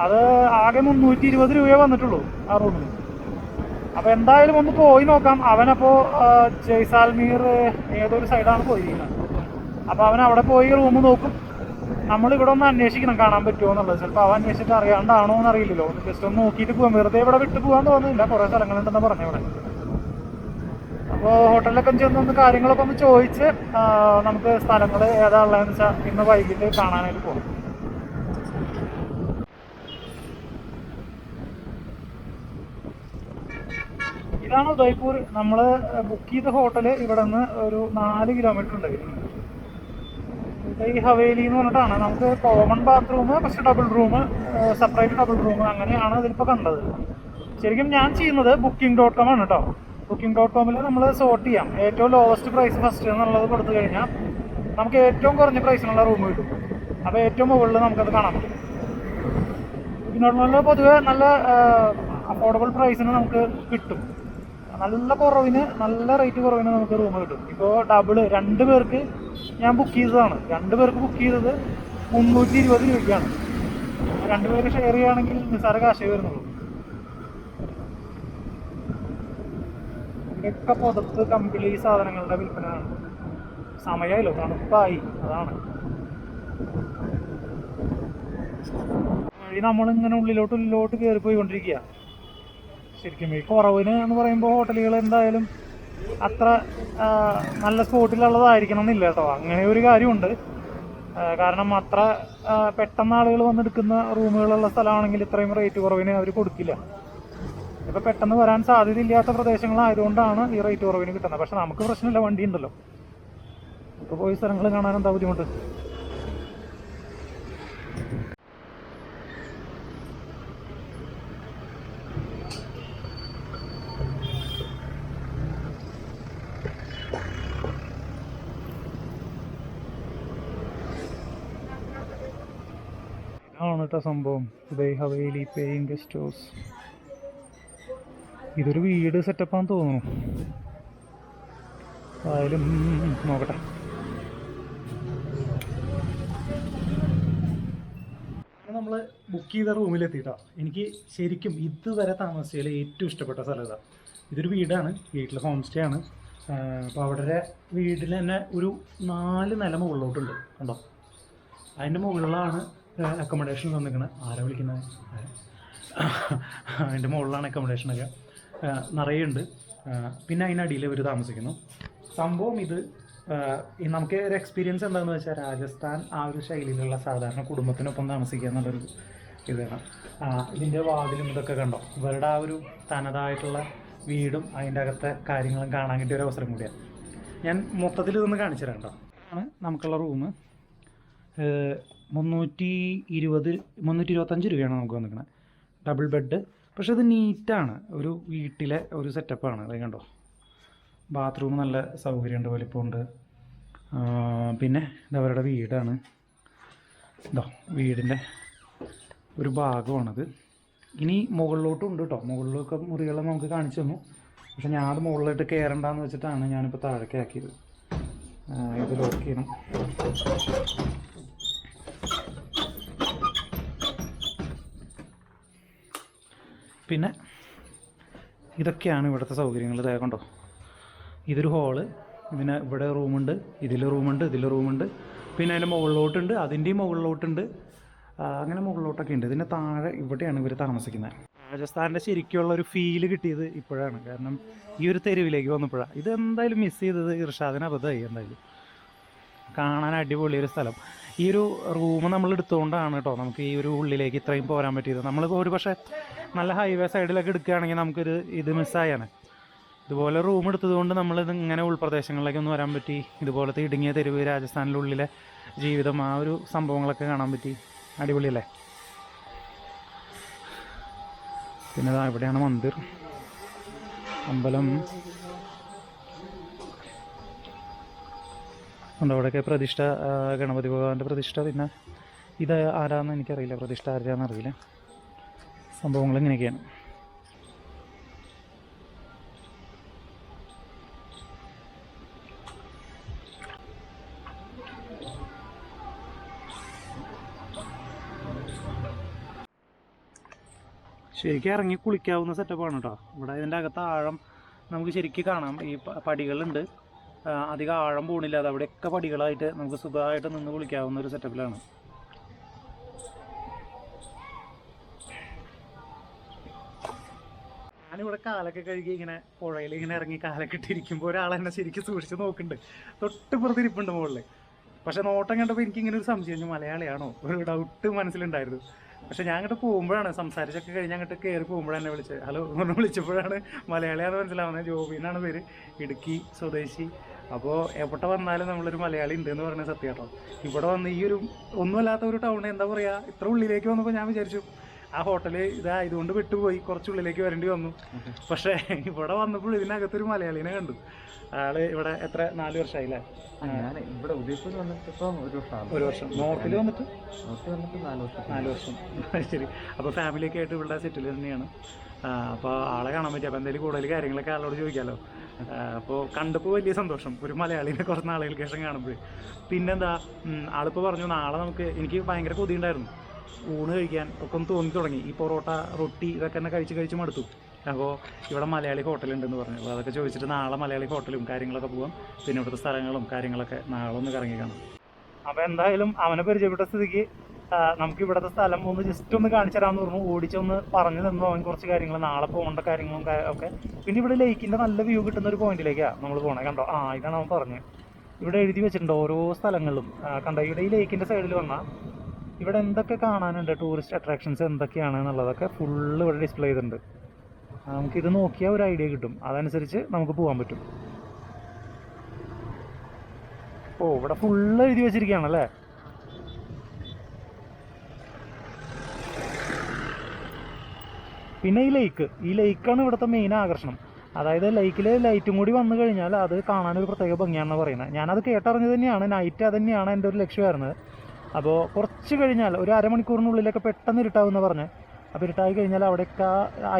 അത് ആകെ മുന്നൂറ്റി ഇരുപത് രൂപയെ വന്നിട്ടുള്ളൂ ആ റൂമിൽ അപ്പൊ എന്തായാലും ഒന്ന് പോയി നോക്കാം. അവനപ്പോ ജയ്സാൽമീർ ഏതൊരു സൈഡാണ് പോയിരിക്കുന്നത്. അപ്പൊ അവൻ അവിടെ പോയി റൂം നോക്കും. നമ്മൾ ഇവിടെ ഒന്ന് അന്വേഷിക്കണം കാണാൻ പറ്റുമോ എന്നുള്ളത്. ചിലപ്പോൾ അവ അന്വേഷിച്ചിട്ട് അറിയാണ്ടാണോ എന്ന് അറിയില്ലല്ലോ. ഒന്ന് ജസ്റ്റ് ഒന്ന് നോക്കിയിട്ട് പോകാം വെറുതെ ഇവിടെ വിട്ടു പോകാൻ തോന്നുന്നില്ല. കുറേ സ്ഥലങ്ങളുണ്ടെന്ന് പറഞ്ഞു ഇവിടെ. അപ്പോൾ ഹോട്ടലിലൊക്കെ ചെന്ന് ഒന്ന് കാര്യങ്ങളൊക്കെ ഒന്ന് ചോദിച്ച് നമുക്ക് സ്ഥലങ്ങൾ ഏതാ ഉള്ളതെന്ന് വെച്ചാൽ ഇന്ന് വൈകിട്ട് കാണാനായിട്ട് പോകാം ഇതാണ് ഉദയ്പൂർ. നമ്മൾ ബുക്ക് ചെയ്ത ഹോട്ടൽ ഇവിടെ നിന്ന് ഒരു നാല് കിലോമീറ്റർ ഉണ്ട്. ഈ ഹവേലി എന്ന് പറഞ്ഞിട്ടാണ്. നമുക്ക് കോമൺ ബാത്റൂം പക്ഷെ double room separate double room അങ്ങനെയാണ് ഇതിലിപ്പോൾ കണ്ടത്. ശരിക്കും ഞാൻ ചെയ്യുന്നത് ബുക്കിംഗ് ഡോട്ട് കോം ആണ് കേട്ടോ ബുക്കിംഗ് ഡോട്ട് കോമിൽ നമ്മൾ സോർട്ട് ചെയ്യാം. ഏറ്റവും ലോവസ്റ്റ് പ്രൈസ് ഫസ്റ്റ് എന്നുള്ളത് കൊടുത്തു കഴിഞ്ഞാൽ നമുക്ക് ഏറ്റവും കുറഞ്ഞ പ്രൈസിനുള്ള റൂം കിട്ടും. അപ്പോൾ ഏറ്റവും മുകളിൽ നമുക്കത് കാണാൻ പറ്റും. കോമിൽ പൊതുവേ നല്ല അഫോർഡബിൾ പ്രൈസിന് നമുക്ക് കിട്ടും. നല്ല കുറവിന് നല്ല റേറ്റ് കുറവിന് നമുക്ക് റൂം കിട്ടും. ഇപ്പോൾ ഡബിൾ രണ്ട് പേർക്ക് ഞാൻ ബുക്ക് ചെയ്തതാണ്. രണ്ട് പേർക്ക് ബുക്ക് ചെയ്തത് മുന്നൂറ്റി ഇരുപത് രൂപയ്ക്കാണ്. രണ്ട് പേർക്ക് ഷെയർ ചെയ്യുകയാണെങ്കിൽ നിസ്സാര കാശേ വരുന്നുള്ളൂ. ഇതൊക്കെ പുറത്ത് കമ്പിളി സാധനങ്ങളുടെ വിൽപ്പനയാണ്. സമയമായല്ലോ തണുപ്പായി അതാണ്. വഴി നമ്മളിങ്ങനെ ഉള്ളിലോട്ട് ഉള്ളിലോട്ട് കയറിപ്പോയി പോയിക്കൊണ്ടിരിക്കുക ശരിക്കും കുറവിന് എന്ന് പറയുമ്പോൾ ഹോട്ടലുകൾ എന്തായാലും അത്ര നല്ല സ്പോട്ടിലുള്ളതായിരിക്കണം എന്നില്ല കേട്ടോ. അങ്ങനെ ഒരു കാര്യമുണ്ട്. കാരണം അത്ര പെട്ടെന്ന് ആളുകൾ വന്നെടുക്കുന്ന റൂമുകളുള്ള സ്ഥലമാണെങ്കിൽ ഇത്രയും റേറ്റ് കുറവിന് അവർ കൊടുക്കില്ല. ഇപ്പോൾ പെട്ടെന്ന് വരാൻ സാധ്യതയില്ലാത്ത പ്രദേശങ്ങളായതുകൊണ്ടാണ് ഈ റേറ്റ് കുറവിന് കിട്ടുന്നത്. പക്ഷെ നമുക്ക് പ്രശ്നമില്ല വണ്ടി ഉണ്ടല്ലോ ഇപ്പോൾ പോയി സ്ഥലങ്ങൾ കാണാൻ എന്താ ബുദ്ധിമുട്ട്? കേട്ടോ സംഭവം. Uday Haveli paying guest house. ഇതൊരു വീട് സെറ്റപ്പാന്ന് തോന്നുന്നു. ആയാലും നോക്കട്ടെ. നമ്മൾ ബുക്ക് ചെയ്ത റൂമിലെത്തിയിട്ടാ എനിക്ക് ശരിക്കും ഇതുവരെ താമസിച്ചതിൽ ഏറ്റവും ഇഷ്ടപ്പെട്ട സ്ഥലം ഇതാ. ഇതൊരു വീടാണ് വീട്ടിൽ ഹോം സ്റ്റേ ആണ് അപ്പോൾ അവിടെ വീട്ടിൽ തന്നെ ഒരു നാല് നില മുകളിലോട്ടുണ്ട് കണ്ടോ? അതിന്റെ മുകളിലാണ് അക്കോമഡേഷൻ തന്നിക്കണ ആരാ വിളിക്കുന്നത് അതിന്റെ മുകളിലാണ് അക്കോമഡേഷനൊക്കെ നിറയെ ഉണ്ട് ആ, പിന്നെ അതിനടിയിൽ ഇവർ താമസിക്കുന്നു. സംഭവം ഇത് നമുക്ക് ഒരു എക്സ്പീരിയൻസ് എന്താണെന്ന് വെച്ചാൽ രാജസ്ഥാൻ ആ ഒരു ശൈലിയിലുള്ള സാധാരണ കുടുംബത്തിനൊപ്പം താമസിക്കുക എന്നുള്ളൊരു ഇതാണ് ഇതിന്റെ വാതിലും ഇതൊക്കെ കണ്ടോ? ഇവരുടെ ആ ഒരു തനതായിട്ടുള്ള വീടും അതിന്റെ അകത്തെ കാര്യങ്ങളും കാണാൻ കിട്ടിയ ഒരു അവസരം കൂടിയാണ് ഞാൻ മൊത്തത്തിൽ ഇതൊന്ന് കാണിച്ചു തരാം കേട്ടോ. ആണ് നമുക്കുള്ള റൂം. മുന്നൂറ്റി ഇരുപത് മുന്നൂറ്റി ഇരുപത്തഞ്ച് രൂപയാണ് നമുക്ക് വന്നിരിക്കുന്നത് ഡബിൾ ബെഡ് പക്ഷെ ഇത് നീറ്റാണ് ഒരു വീട്ടിലെ ഒരു സെറ്റപ്പാണ് അത് കണ്ടോ? ബാത്റൂം നല്ല സൗകര്യമുണ്ട് വലിപ്പമുണ്ട്. പിന്നെ ഇതവരുടെ വീടാണ്. ഇതോ വീടിന്റെ ഒരു ഭാഗമാണത്. ഇനി മുകളിലോട്ടും ഉണ്ട് കേട്ടോ മുകളിലൊക്കെ മുറികളെ നമുക്ക് കാണിച്ചു തന്നു. പക്ഷെ ഞാനത് അത് മുകളിലോട്ട് കയറണ്ടെന്ന് വെച്ചിട്ടാണ് ഞാനിപ്പോൾ താഴേക്ക് ആക്കിയത്. ആ, ഇത് ലോക്ക് ചെയ്യണം. പിന്നെ ഇതൊക്കെയാണ് ഇവിടുത്തെ സൗകര്യങ്ങൾ. തേക്കണ്ടോ കണ്ടോ? ഇതൊരു ഹോൾ പിന്നെ ഇവിടെ റൂമുണ്ട് ഇതിൽ റൂമുണ്ട് ഇതിൽ റൂമുണ്ട് പിന്നെ അതിന്റെ മുകളിലോട്ടുണ്ട് അതിന്റെയും മുകളിലോട്ടുണ്ട് അങ്ങനെ മുകളിലോട്ടൊക്കെ ഉണ്ട്. ഇതിന്റെ താഴെ ഇവിടെയാണ് ഇവർ താമസിക്കുന്നത്. രാജസ്ഥാന്റെ ശരിക്കുള്ള ഒരു ഫീൽ കിട്ടിയത് ഇപ്പോഴാണ്. കാരണം ഈ ഒരു തെരുവിലേക്ക് വന്നപ്പോഴാണ് ഇത് എന്തായാലും മിസ് ചെയ്തത് ഇർഷാദിന് അബദ്ധമായി എന്തായാലും. കാണാൻ അടിപൊളിയൊരു സ്ഥലം. ഈ ഒരു റൂം നമ്മൾ എടുത്തുകൊണ്ടാണ് കേട്ടോ നമുക്ക് ഈ ഒരു ഉള്ളിലേക്ക് ഇത്രയും പോരാൻ പറ്റിയത്. നമ്മളിപ്പോൾ ഒരു പക്ഷേ നല്ല ഹൈവേ സൈഡിലൊക്കെ എടുക്കുകയാണെങ്കിൽ നമുക്കൊരു ഇത് മിസ്സായാണ് ഇതുപോലെ റൂം എടുത്തതുകൊണ്ട് നമ്മളിത് ഇങ്ങനെ ഉൾപ്രദേശങ്ങളിലേക്ക് ഒന്ന് വരാൻ പറ്റി. ഇതുപോലത്തെ ഇടുങ്ങിയ തെരുവ് രാജസ്ഥാനിലുള്ളിലെ ജീവിതം ആ ഒരു സംഭവങ്ങളൊക്കെ കാണാൻ പറ്റി. അടിപൊളിയല്ലേ? പിന്നെ ഇവിടെയാണ് മന്ദിർ. അമ്പലം. ഉണ്ട്? അവിടെയൊക്കെ പ്രതിഷ്ഠ ഗണപതി ഭഗവാന്റെ പ്രതിഷ്ഠ പിന്നെ ഇത് ആരാന്ന് എനിക്കറിയില്ല. പ്രതിഷ്ഠ ആരാന്ന് അറിയില്ല. സംഭവങ്ങൾ ഇങ്ങനെയൊക്കെയാണ്. ശരിക്കും ഇറങ്ങി കുളിക്കാവുന്ന സെറ്റപ്പാണ് കേട്ടോ ഇവിടെ ഇതിന്റെ അകത്ത് ആഴം നമുക്ക് ശരിക്കും കാണാം. ഈ പടികളുണ്ട്. അധികം ആഴം പോണില്ല. അത് അവിടെയൊക്കെ പടികളായിട്ട് നമുക്ക് സുഖമായിട്ട് നിന്ന് കുളിക്കാവുന്ന ഒരു സെറ്റപ്പിലാണ് ഞാനിവിടെ കാലൊക്കെ കഴുകി ഇങ്ങനെ പുഴയിൽ ഇങ്ങനെ ഇറങ്ങി കാലൊക്കെ ഇട്ടിരിക്കുമ്പോൾ ഒരാൾ എന്നെ ശരിക്കും സൂക്ഷിച്ച് നോക്കുന്നുണ്ട്. തൊട്ട് പുറത്തിരിപ്പുണ്ട് മുകളിൽ പക്ഷെ നോട്ടം കണ്ടപ്പോൾ എനിക്ക് ഇങ്ങനെ ഒരു സംശയം മലയാളിയാണോ? ഒരു ഡൗട്ട് മനസ്സിലുണ്ടായിരുന്നു. പക്ഷെ ഞാൻ അങ്ങോട്ട് പോകുമ്പോഴാണ് സംസാരിച്ചൊക്കെ കഴിഞ്ഞ് അങ്ങോട്ട് കയറി പോകുമ്പോഴാണ് എന്നെ വിളിച്ചത്. ഹലോ എന്ന് വിളിച്ചപ്പോഴാണ് മലയാളിയാണ് മനസ്സിലാവുന്നത്. ജോബിന്നാണ് പേര്. ഇടുക്കി സ്വദേശി. അപ്പോൾ എവിടെ വന്നാലും നമ്മളൊരു മലയാളി ഉണ്ട് എന്ന് പറയുന്നത് സത്യമാട്ടോ ഇവിടെ വന്ന് ഈ ഒരു ഒന്നുമല്ലാത്ത ഒരു ടൗൺ എന്താ പറയുക ഇത്ര ഉള്ളിലേക്ക് വന്നപ്പോൾ ഞാൻ വിചാരിച്ചു ആ ഹോട്ടൽ ഇതായതുകൊണ്ട് വിട്ടുപോയി കുറച്ച് ഉള്ളിലേക്ക് വരേണ്ടി വന്നു. പക്ഷേ ഇവിടെ വന്നപ്പോൾ ഇതിനകത്തൊരു മലയാളിനെ കണ്ടു. ആൾ ഇവിടെ എത്ര നാല് വർഷമായില്ലേ ഇവിടെ ഉദയപൂർ വന്നിട്ട് ഒരു വർഷം. നോർത്തിൽ വന്നിട്ട്? നോർത്ത് വന്നിട്ട് നാല് വർഷം. നാല് വർഷം. ശരി. അപ്പോൾ ഫാമിലിയൊക്കെ ആയിട്ട് ഇവിടെ സെറ്റിൽ തന്നെയാണ്. അപ്പോൾ ആളെ കാണാൻ പറ്റി. അപ്പോൾ എന്തെങ്കിലും കൂടുതൽ കാര്യങ്ങളൊക്കെ ആളോട് ചോദിക്കാമല്ലോ അപ്പോൾ കണ്ടപ്പോൾ വലിയ സന്തോഷം. ഒരു മലയാളിനെ കുറച്ച് നാളുകൾക്ക് ശേഷം കാണുമ്പോൾ പിന്നെന്താ ആളിപ്പോൾ പറഞ്ഞു നാളെ നമുക്ക് എനിക്ക് ഭയങ്കര കൊതിയുണ്ടായിരുന്നു. ഊണ് കഴിക്കാൻ ഒക്കെ ഒന്ന് തോന്നി തുടങ്ങി. ഈ പൊറോട്ട റൊട്ടി ഇതൊക്കെ തന്നെ കഴിച്ച് കഴിച്ച് മടുത്തു. അപ്പോൾ ഇവിടെ മലയാളി ഹോട്ടലുണ്ടെന്ന് പറഞ്ഞു. അപ്പോൾ അതൊക്കെ ചോദിച്ചിട്ട് നാളെ മലയാളി ഹോട്ടലും കാര്യങ്ങളൊക്കെ പോകാം പിന്നെ ഇവിടുത്തെ സ്ഥലങ്ങളും കാര്യങ്ങളൊക്കെ നാളെ ഒന്ന് കറങ്ങി കാണാം. അപ്പോൾ എന്തായാലും അവനെ പരിചയപ്പെട്ട സ്ഥിതിക്ക് നമുക്ക് ഇവിടുത്തെ സ്ഥലം ഒന്ന് ജസ്റ്റ് ഒന്ന് കാണിച്ചു തരാമെന്ന് പറഞ്ഞു. ഓടിച്ചൊന്ന് പറഞ്ഞു തന്നു. അവൻ കുറച്ച് കാര്യങ്ങൾ നാളെ പോകേണ്ട കാര്യങ്ങളും ഒക്കെ. പിന്നെ ഇവിടെ ലേക്കിന്റെ നല്ല വ്യൂ കിട്ടുന്ന ഒരു പോയിന്റിലേക്കാ നമ്മൾ പോകണേ കണ്ടോ? ആ ഇതാണ് അവൻ പറഞ്ഞത് ഇവിടെ എഴുതി വെച്ചിട്ടുണ്ട് ഓരോ സ്ഥലങ്ങളിലും കണ്ടോ? ഇവിടെ ഈ ലേക്കിന്റെ സൈഡിൽ വന്നാൽ ഇവിടെ എന്തൊക്കെ കാണാനുണ്ട്? ടൂറിസ്റ്റ് അട്രാക്ഷൻസ് എന്തൊക്കെയാണ് എന്നുള്ളതൊക്കെ ഫുള്ള് ഇവിടെ ഡിസ്പ്ലേ ചെയ്തിട്ടുണ്ട്. നമുക്കിത് നോക്കിയാൽ ഒരു ഐഡിയ കിട്ടും. അതനുസരിച്ച് നമുക്ക് പോകാൻ പറ്റും. ഓ ഇവിടെ ഫുള്ള് എഴുതി വെച്ചിരിക്കുകയാണല്ലേ? പിന്നെ ഈ ലേക്ക് ഈ ലേക്കാണ് ഇവിടുത്തെ മെയിൻ ആകർഷണം. അതായത് ലൈക്കിൽ ലൈറ്റും കൂടി വന്നു കഴിഞ്ഞാൽ അത് കാണാൻ ഒരു പ്രത്യേക ഭംഗിയാണെന്ന് പറയുന്നത്. ഞാനത് കേട്ടറിഞ്ഞത് തന്നെയാണ്. നൈറ്റ് തന്നെയാണ് എന്റെ ഒരു ലക്ഷ്യമായിരുന്നത് അപ്പോൾ കുറച്ച് കഴിഞ്ഞാൽ ഒരു അരമണിക്കൂറിനുള്ളിലൊക്കെ പെട്ടെന്ന് ഇരുട്ടാവുമെന്ന് പറഞ്ഞ്. അപ്പോൾ ഇരുട്ടായി കഴിഞ്ഞാൽ അവിടെയൊക്കെ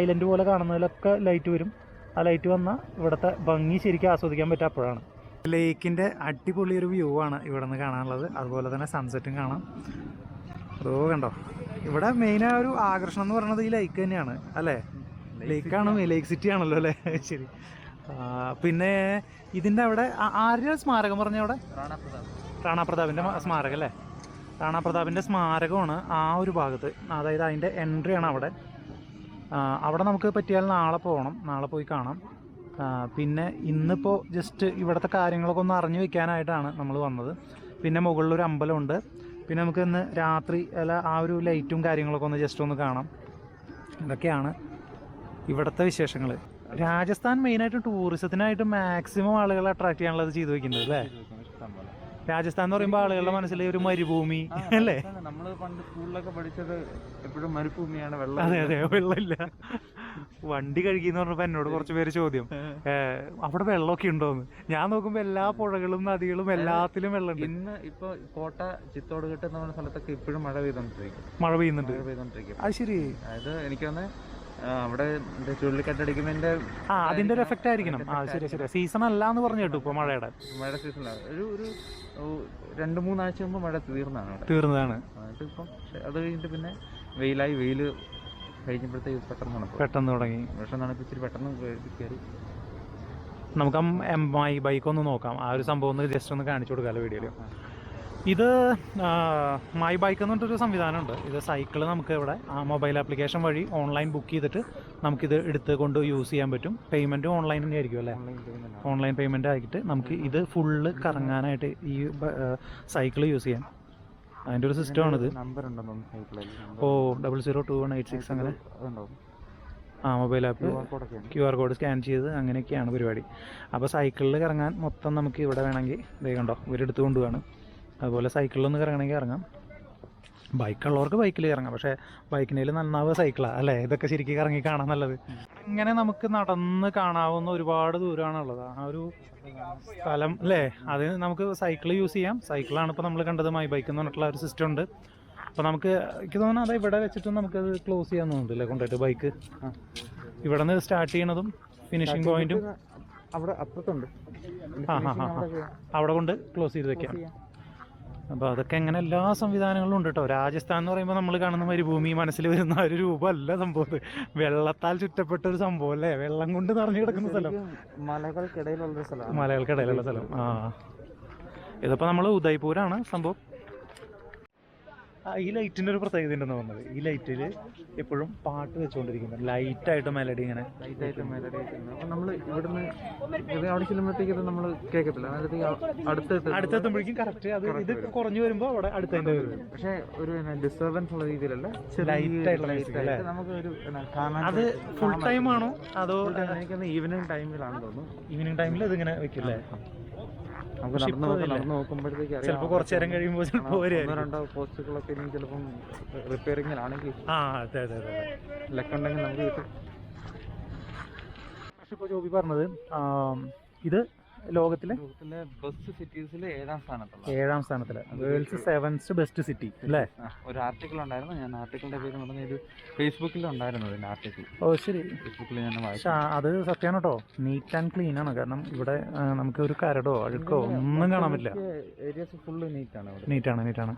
ഐലൻഡ് പോലെ കാണുന്നതിലൊക്കെ ലൈറ്റ് വരും. ആ ലൈറ്റ് വന്നാൽ ഇവിടുത്തെ ഭംഗി ശരിക്കും ആസ്വദിക്കാൻ പറ്റുക അപ്പോഴാണ്. ലേക്കിന്റെ അടിപൊളി ഒരു വ്യൂ ആണ് ഇവിടെ നിന്ന് കാണാനുള്ളത്. അതുപോലെ തന്നെ സൺസെറ്റും കാണാം. അതോ കണ്ടോ? ഇവിടെ മെയിൻ ആ ഒരു ആകർഷണം എന്ന് പറയുന്നത് ഈ ലേക്ക് തന്നെയാണ് അല്ലേ? ലേക്കാണ് ലേക്ക് സിറ്റി ആണല്ലോ അല്ലേ? ശരി. പിന്നെ ഇതിന്റെ അവിടെ ആരുടെ സ്മാരകം പറഞ്ഞ അവിടെ? റാണാപ്രതാപിന്റെ പ്രതാപ് റാണാ പ്രതാപിന്റെ സ്മാരകം അല്ലേ? റാണാ പ്രതാപിന്റെ സ്മാരകമാണ് ആ ഒരു ഭാഗത്ത് അതായത് അതിന്റെ എൻട്രി ആണ് അവിടെ. അവിടെ നമുക്ക് പറ്റിയാൽ നാളെ പോകണം നാളെ പോയി കാണാം. പിന്നെ ഇന്നിപ്പോൾ ജസ്റ്റ് ഇവിടുത്തെ കാര്യങ്ങളൊക്കെ ഒന്ന് അറിഞ്ഞു വെക്കാനായിട്ടാണ് നമ്മൾ വന്നത്. പിന്നെ മുകളിലൊരു അമ്പലമുണ്ട്. പിന്നെ നമുക്ക് ഇന്ന് രാത്രി അല്ല ആ ഒരു ലൈറ്റും കാര്യങ്ങളൊക്കെ ഒന്ന് ജസ്റ്റ് ഒന്ന് കാണാം. ഇതൊക്കെയാണ് ഇവിടുത്തെ വിശേഷങ്ങൾ രാജസ്ഥാൻ മെയിനായിട്ട് ടൂറിസത്തിനായിട്ട് മാക്സിമം ആളുകളെ അട്രാക്ട് ചെയ്യാനുള്ളത് ചെയ്തു വെക്കുന്നത് അല്ലേ? രാജസ്ഥാൻ എന്ന് പറയുമ്പോൾ ആളുകളുടെ മനസ്സിൽ ഒരു മരുഭൂമി അല്ലേ? നമ്മൾ പണ്ട് സ്കൂളിലൊക്കെ പഠിച്ചത് എപ്പോഴും മരുഭൂമിയാണ് വെള്ളം അതെ അതെ വെള്ളമില്ല വണ്ടി കഴുകിന്ന് പറഞ്ഞപ്പോ എന്നോട് കുറച്ച് പേര് ചോദ്യം. അവിടെ വെള്ളമൊക്കെ ഉണ്ടോന്ന്? ഞാൻ നോക്കുമ്പോ എല്ലാ പുഴകളും നദികളും എല്ലാത്തിലും വെള്ളമുണ്ട്. ഇന്ന് ഇപ്പൊ കോട്ട ചിത്തോട് കെട്ട് നമ്മുടെ സ്ഥലത്തൊക്കെ ഇപ്പോഴും മഴ പെയ്തോണ്ടിരിക്കും. മഴ പെയ്യുന്നുണ്ട്. പെയ്തോണ്ടിരിക്കും. അത് ശരി. അതായത് എനിക്ക് തന്നെ അവിടെ ചുഴലിക്കാറ്റടിക്കുന്നതിന്റെ ആ അതിന്റെ ഒരു എഫക്റ്റ് ആയിരിക്കണം. ആ ശരി ശരി. സീസൺ അല്ല എന്ന് പറഞ്ഞു കേട്ടു ഇപ്പൊ മഴയുടെ. മഴ സീസൺ ഒരു ഒരു രണ്ട് മൂന്നാഴ്ച മുമ്പ് മഴ തീർന്നാണ് തീർന്നതാണ്. ഇപ്പം അത് കഴിഞ്ഞിട്ട് പിന്നെ വെയിലായി വെയിൽ കഴിഞ്ഞപ്പോഴത്തേക്ക് പെട്ടെന്ന് തണുപ്പ് പെട്ടെന്ന് തുടങ്ങി. പക്ഷെ തണുപ്പ് ഇച്ചിരി പെട്ടെന്ന് കയറി. നമുക്ക് എം ഐ ബൈക്ക് ഒന്ന് നോക്കാം. ആ ഒരു സംഭവം ഒന്ന് ജസ്റ്റ് ഒന്ന് കാണിച്ചു കൊടുക്കാമല്ലോ വീഡിയോയിൽ ഇത് മൈ ബൈക്ക് എന്ന് പറഞ്ഞിട്ടൊരു സംവിധാനമുണ്ട്. ഇത് സൈക്കിൾ നമുക്ക് ഇവിടെ ആ മൊബൈൽ ആപ്ലിക്കേഷൻ വഴി ഓൺലൈൻ ബുക്ക് ചെയ്തിട്ട് നമുക്കിത് എടുത്ത് കൊണ്ട് യൂസ് ചെയ്യാൻ പറ്റും. പേയ്മെന്റും ഓൺലൈൻ തന്നെ ആയിരിക്കും അല്ലേ? ഓൺലൈൻ പേയ്മെന്റ് ആയിട്ട് നമുക്ക് ഇത് ഫുള്ള് കറങ്ങാനായിട്ട് ഈ സൈക്കിൾ യൂസ് ചെയ്യാം. അതിന്റെ ഒരു സിസ്റ്റം ആണിത് O double zero two one eight six അങ്ങനെ. ആ mobile app Q R code scan ചെയ്ത് അങ്ങനെയൊക്കെയാണ് പരിപാടി. അപ്പോൾ സൈക്കിളിൽ കറങ്ങാൻ മൊത്തം നമുക്ക് ഇവിടെ വേണമെങ്കിൽ ഇതേ കണ്ടോ ഇവരെടുത്ത് കൊണ്ടുപോവാണ്. അതുപോലെ സൈക്കിളിലൊന്ന് കറങ്ങണമെങ്കിൽ ഇറങ്ങാം. ബൈക്കുള്ളവർക്ക് ബൈക്കിൽ ഇറങ്ങാം പക്ഷേ ബൈക്കിനേൽ നന്നാവുക സൈക്കിളാണ് അല്ലേ? ഇതൊക്കെ ശരിക്കും കറങ്ങി കാണാൻ നല്ലത്. ഇങ്ങനെ നമുക്ക് നടന്ന് കാണാവുന്ന ഒരുപാട് ദൂരമാണുള്ളത്. ആ ഒരു സ്ഥലം അല്ലേ? അത് നമുക്ക് സൈക്കിൾ യൂസ് ചെയ്യാം. സൈക്കിളാണ് ഇപ്പോൾ നമ്മൾ കണ്ടത് മൈ ബൈക്ക് എന്ന് പറഞ്ഞിട്ടുള്ള ഒരു സിസ്റ്റം ഉണ്ട്. അപ്പോൾ നമുക്ക് എനിക്ക് തോന്നുന്നു അത് ഇവിടെ വെച്ചിട്ട് നമുക്കത് ക്ലോസ് ചെയ്യാൻ തോന്നുന്നുണ്ട് അല്ലേ കൊണ്ടുപോയിട്ട് ബൈക്ക് ഇവിടെ നിന്ന് സ്റ്റാർട്ട് ചെയ്യണതും ഫിനിഷിംഗ് പോയിന്റും അവിടെ അപ്പുറത്തുണ്ട്. ആ ഹാ ഹാ അവിടെ കൊണ്ട് ക്ലോസ് ചെയ്ത് വെക്കാം. അപ്പോൾ അതൊക്കെ എങ്ങനെ എല്ലാ സംവിധാനങ്ങളും ഉണ്ട് കേട്ടോ രാജസ്ഥാൻ എന്ന് പറയുമ്പോൾ നമ്മൾ കാണുന്ന മരുഭൂമി മനസ്സിൽ വരുന്ന ഒരു രൂപമല്ല സംഭവം വെള്ളത്താൽ ചുറ്റപ്പെട്ട ഒരു സംഭവം അല്ലേ? വെള്ളം കൊണ്ട് നിറഞ്ഞു കിടക്കുന്ന സ്ഥലം. മലകൾക്കിടയിലുള്ള സ്ഥലം മലകൾക്കിടയിലുള്ള സ്ഥലം. ആ. ഇതിപ്പോൾ നമ്മൾ ഉദയ്പൂരാണ് സംഭവം. ഈ ലൈറ്റിന്റെ ഒരു പ്രത്യേകത ഉണ്ടെന്ന് പറഞ്ഞത്. ഈ ലൈറ്റിൽ എപ്പോഴും പാട്ട് വെച്ചുകൊണ്ടിരിക്കുന്നത്. ലൈറ്റായിട്ട് മെലഡി ഇങ്ങനെ? ലൈറ്റായിട്ട് മെലഡി അപ്പൊ നമ്മൾ ഇവിടുന്ന് അവിടെ ചെല്ലുമ്പോഴത്തേക്ക് ഇത് നമ്മൾ കേൾക്കത്തില്ല. അന്നേരത്തേക്ക് അടുത്ത് അടുത്തെത്തുമ്പോഴേക്കും കറക്റ്റ് അത് ഇത് കുറഞ്ഞു വരുമ്പോൾ അവിടെ അടുത്തതിന്റെ വരും. പക്ഷേ ഒരു ഡിസ്റ്റർബൻസ് ഉള്ള രീതിയിലല്ല. ലൈറ്റായിട്ടുള്ള? നമുക്ക് ഒരു കാണാൻ അത് ഫുൾ ടൈം ആണോ? അതോ എനിക്കൊന്ന് ഈവനിങ് ടൈമിലാണ് തോന്നുന്നു. ഈവനിങ് ടൈമിൽ ഇതിങ്ങനെ വെക്കില്ലേ നമുക്ക് നടന്നു. നടന്നു നോക്കുമ്പോഴത്തേക്ക് അറിയാം. ചിലപ്പോൾ കുറച്ച് നേരം കഴിയുമ്പോൾ വരുമായിരിക്കും രണ്ടോ പോസ്റ്റുകളൊക്കെ ഇനി ചിലപ്പം റിപ്പയറിങ്ങിലാണെങ്കിൽ ആ അതെ അതെ അതെ ലക്കുണ്ടെങ്കിൽ നമുക്ക് കിട്ടും പക്ഷെ ഇപ്പോൾ ജോബി പറഞ്ഞത് ഇത് ലോകത്തിലെ? ബെസ്റ്റ് ഏഴാം സ്ഥാനത്തുള്ള. ഏഴാം സ്ഥാനത്തിൽ. വേൾഡ്സ് സെവൻസ് ബെസ്റ്റ് സിറ്റി അല്ലേ? ഒരു ആർട്ടിക്കിൾ ഉണ്ടായിരുന്നു. ഞാൻ ആർട്ടിക്കിളിന്റെ പേര് പറഞ്ഞ ഒരു ഫേസ്ബുക്കിൽ ഉണ്ടായിരുന്നു ആർട്ടിക്കിൾ ഓ ശരി. ഫേസ്ബുക്കിൽ ഞാൻ വായിച്ചു. അത് സത്യമാണ് കേട്ടോ നീറ്റ് ആൻഡ് ക്ലീൻ ആണ്. കാരണം ഇവിടെ നമുക്ക് ഒരു കരടോ അഴുക്കോ ഒന്നും കാണാൻ പറ്റില്ല. ഏരിയസ് ഫുള്ള് നീറ്റ് ആണ് ഇവിടെ. നീറ്റാണ് നീറ്റാണ്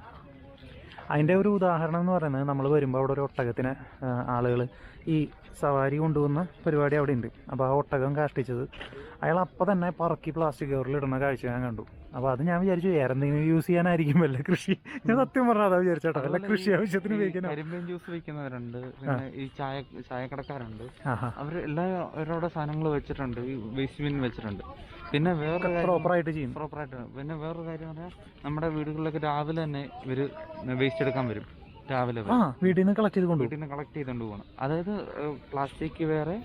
അതിന്റെ ഒരു ഉദാഹരണം എന്ന് പറയുന്നത് നമ്മൾ വരുമ്പോൾ അവിടെ ഒരു ഒട്ടകത്തിന് ആളുകൾ ഈ സവാരി കൊണ്ടുവന്ന പരിപാടി അവിടെ ഉണ്ട് അപ്പോൾ ആ ഒട്ടകം കാഷ്ടിച്ചത്. അയാൾ അപ്പോൾ തന്നെ പറക്കി പ്ലാസ്റ്റിക് കവറിൽ ഇടുന്ന കാഴ്ച ഞാൻ കണ്ടു. അപ്പോൾ അത് ഞാൻ വിചാരിച്ചു വേറെ എന്തെങ്കിലും യൂസ് ചെയ്യാനായിരിക്കും വല്ല കൃഷി. ഞാൻ സത്യം പറഞ്ഞാൽ അതാ വിചാരിച്ചേട്ടോ വല്ല കൃഷി ആവശ്യത്തിന് കരിമ്പീൻ ജ്യൂസ് വിൽക്കുന്നവരുണ്ട്. പിന്നെ ഈ ചായ ചായക്കടക്കാരുണ്ട്. അവർ എല്ലാ അവരുടെ സാധനങ്ങൾ വെച്ചിട്ടുണ്ട്. ഈ വേസ്റ്റ് ബിൻ വെച്ചിട്ടുണ്ട്. പിന്നെ കാര്യം പ്രോപ്പറായിട്ട് ചെയ്യും. പ്രോപ്പറായിട്ട് പിന്നെ വേറൊരു കാര്യം പറഞ്ഞാൽ നമ്മുടെ വീടുകളിലൊക്കെ രാവിലെ തന്നെ ഇവർ വേസ്റ്റ് എടുക്കാൻ വരും. രാവിലെ ആ വീട്ടിൽ നിന്ന് കളക്ട് ചെയ്ത് കൊണ്ടുപോകും. വീട്ടിൽ നിന്ന് കളക്ട് ചെയ്തുകൊണ്ട് പോകണം അതായത് പ്ലാസ്റ്റിക് വേറെ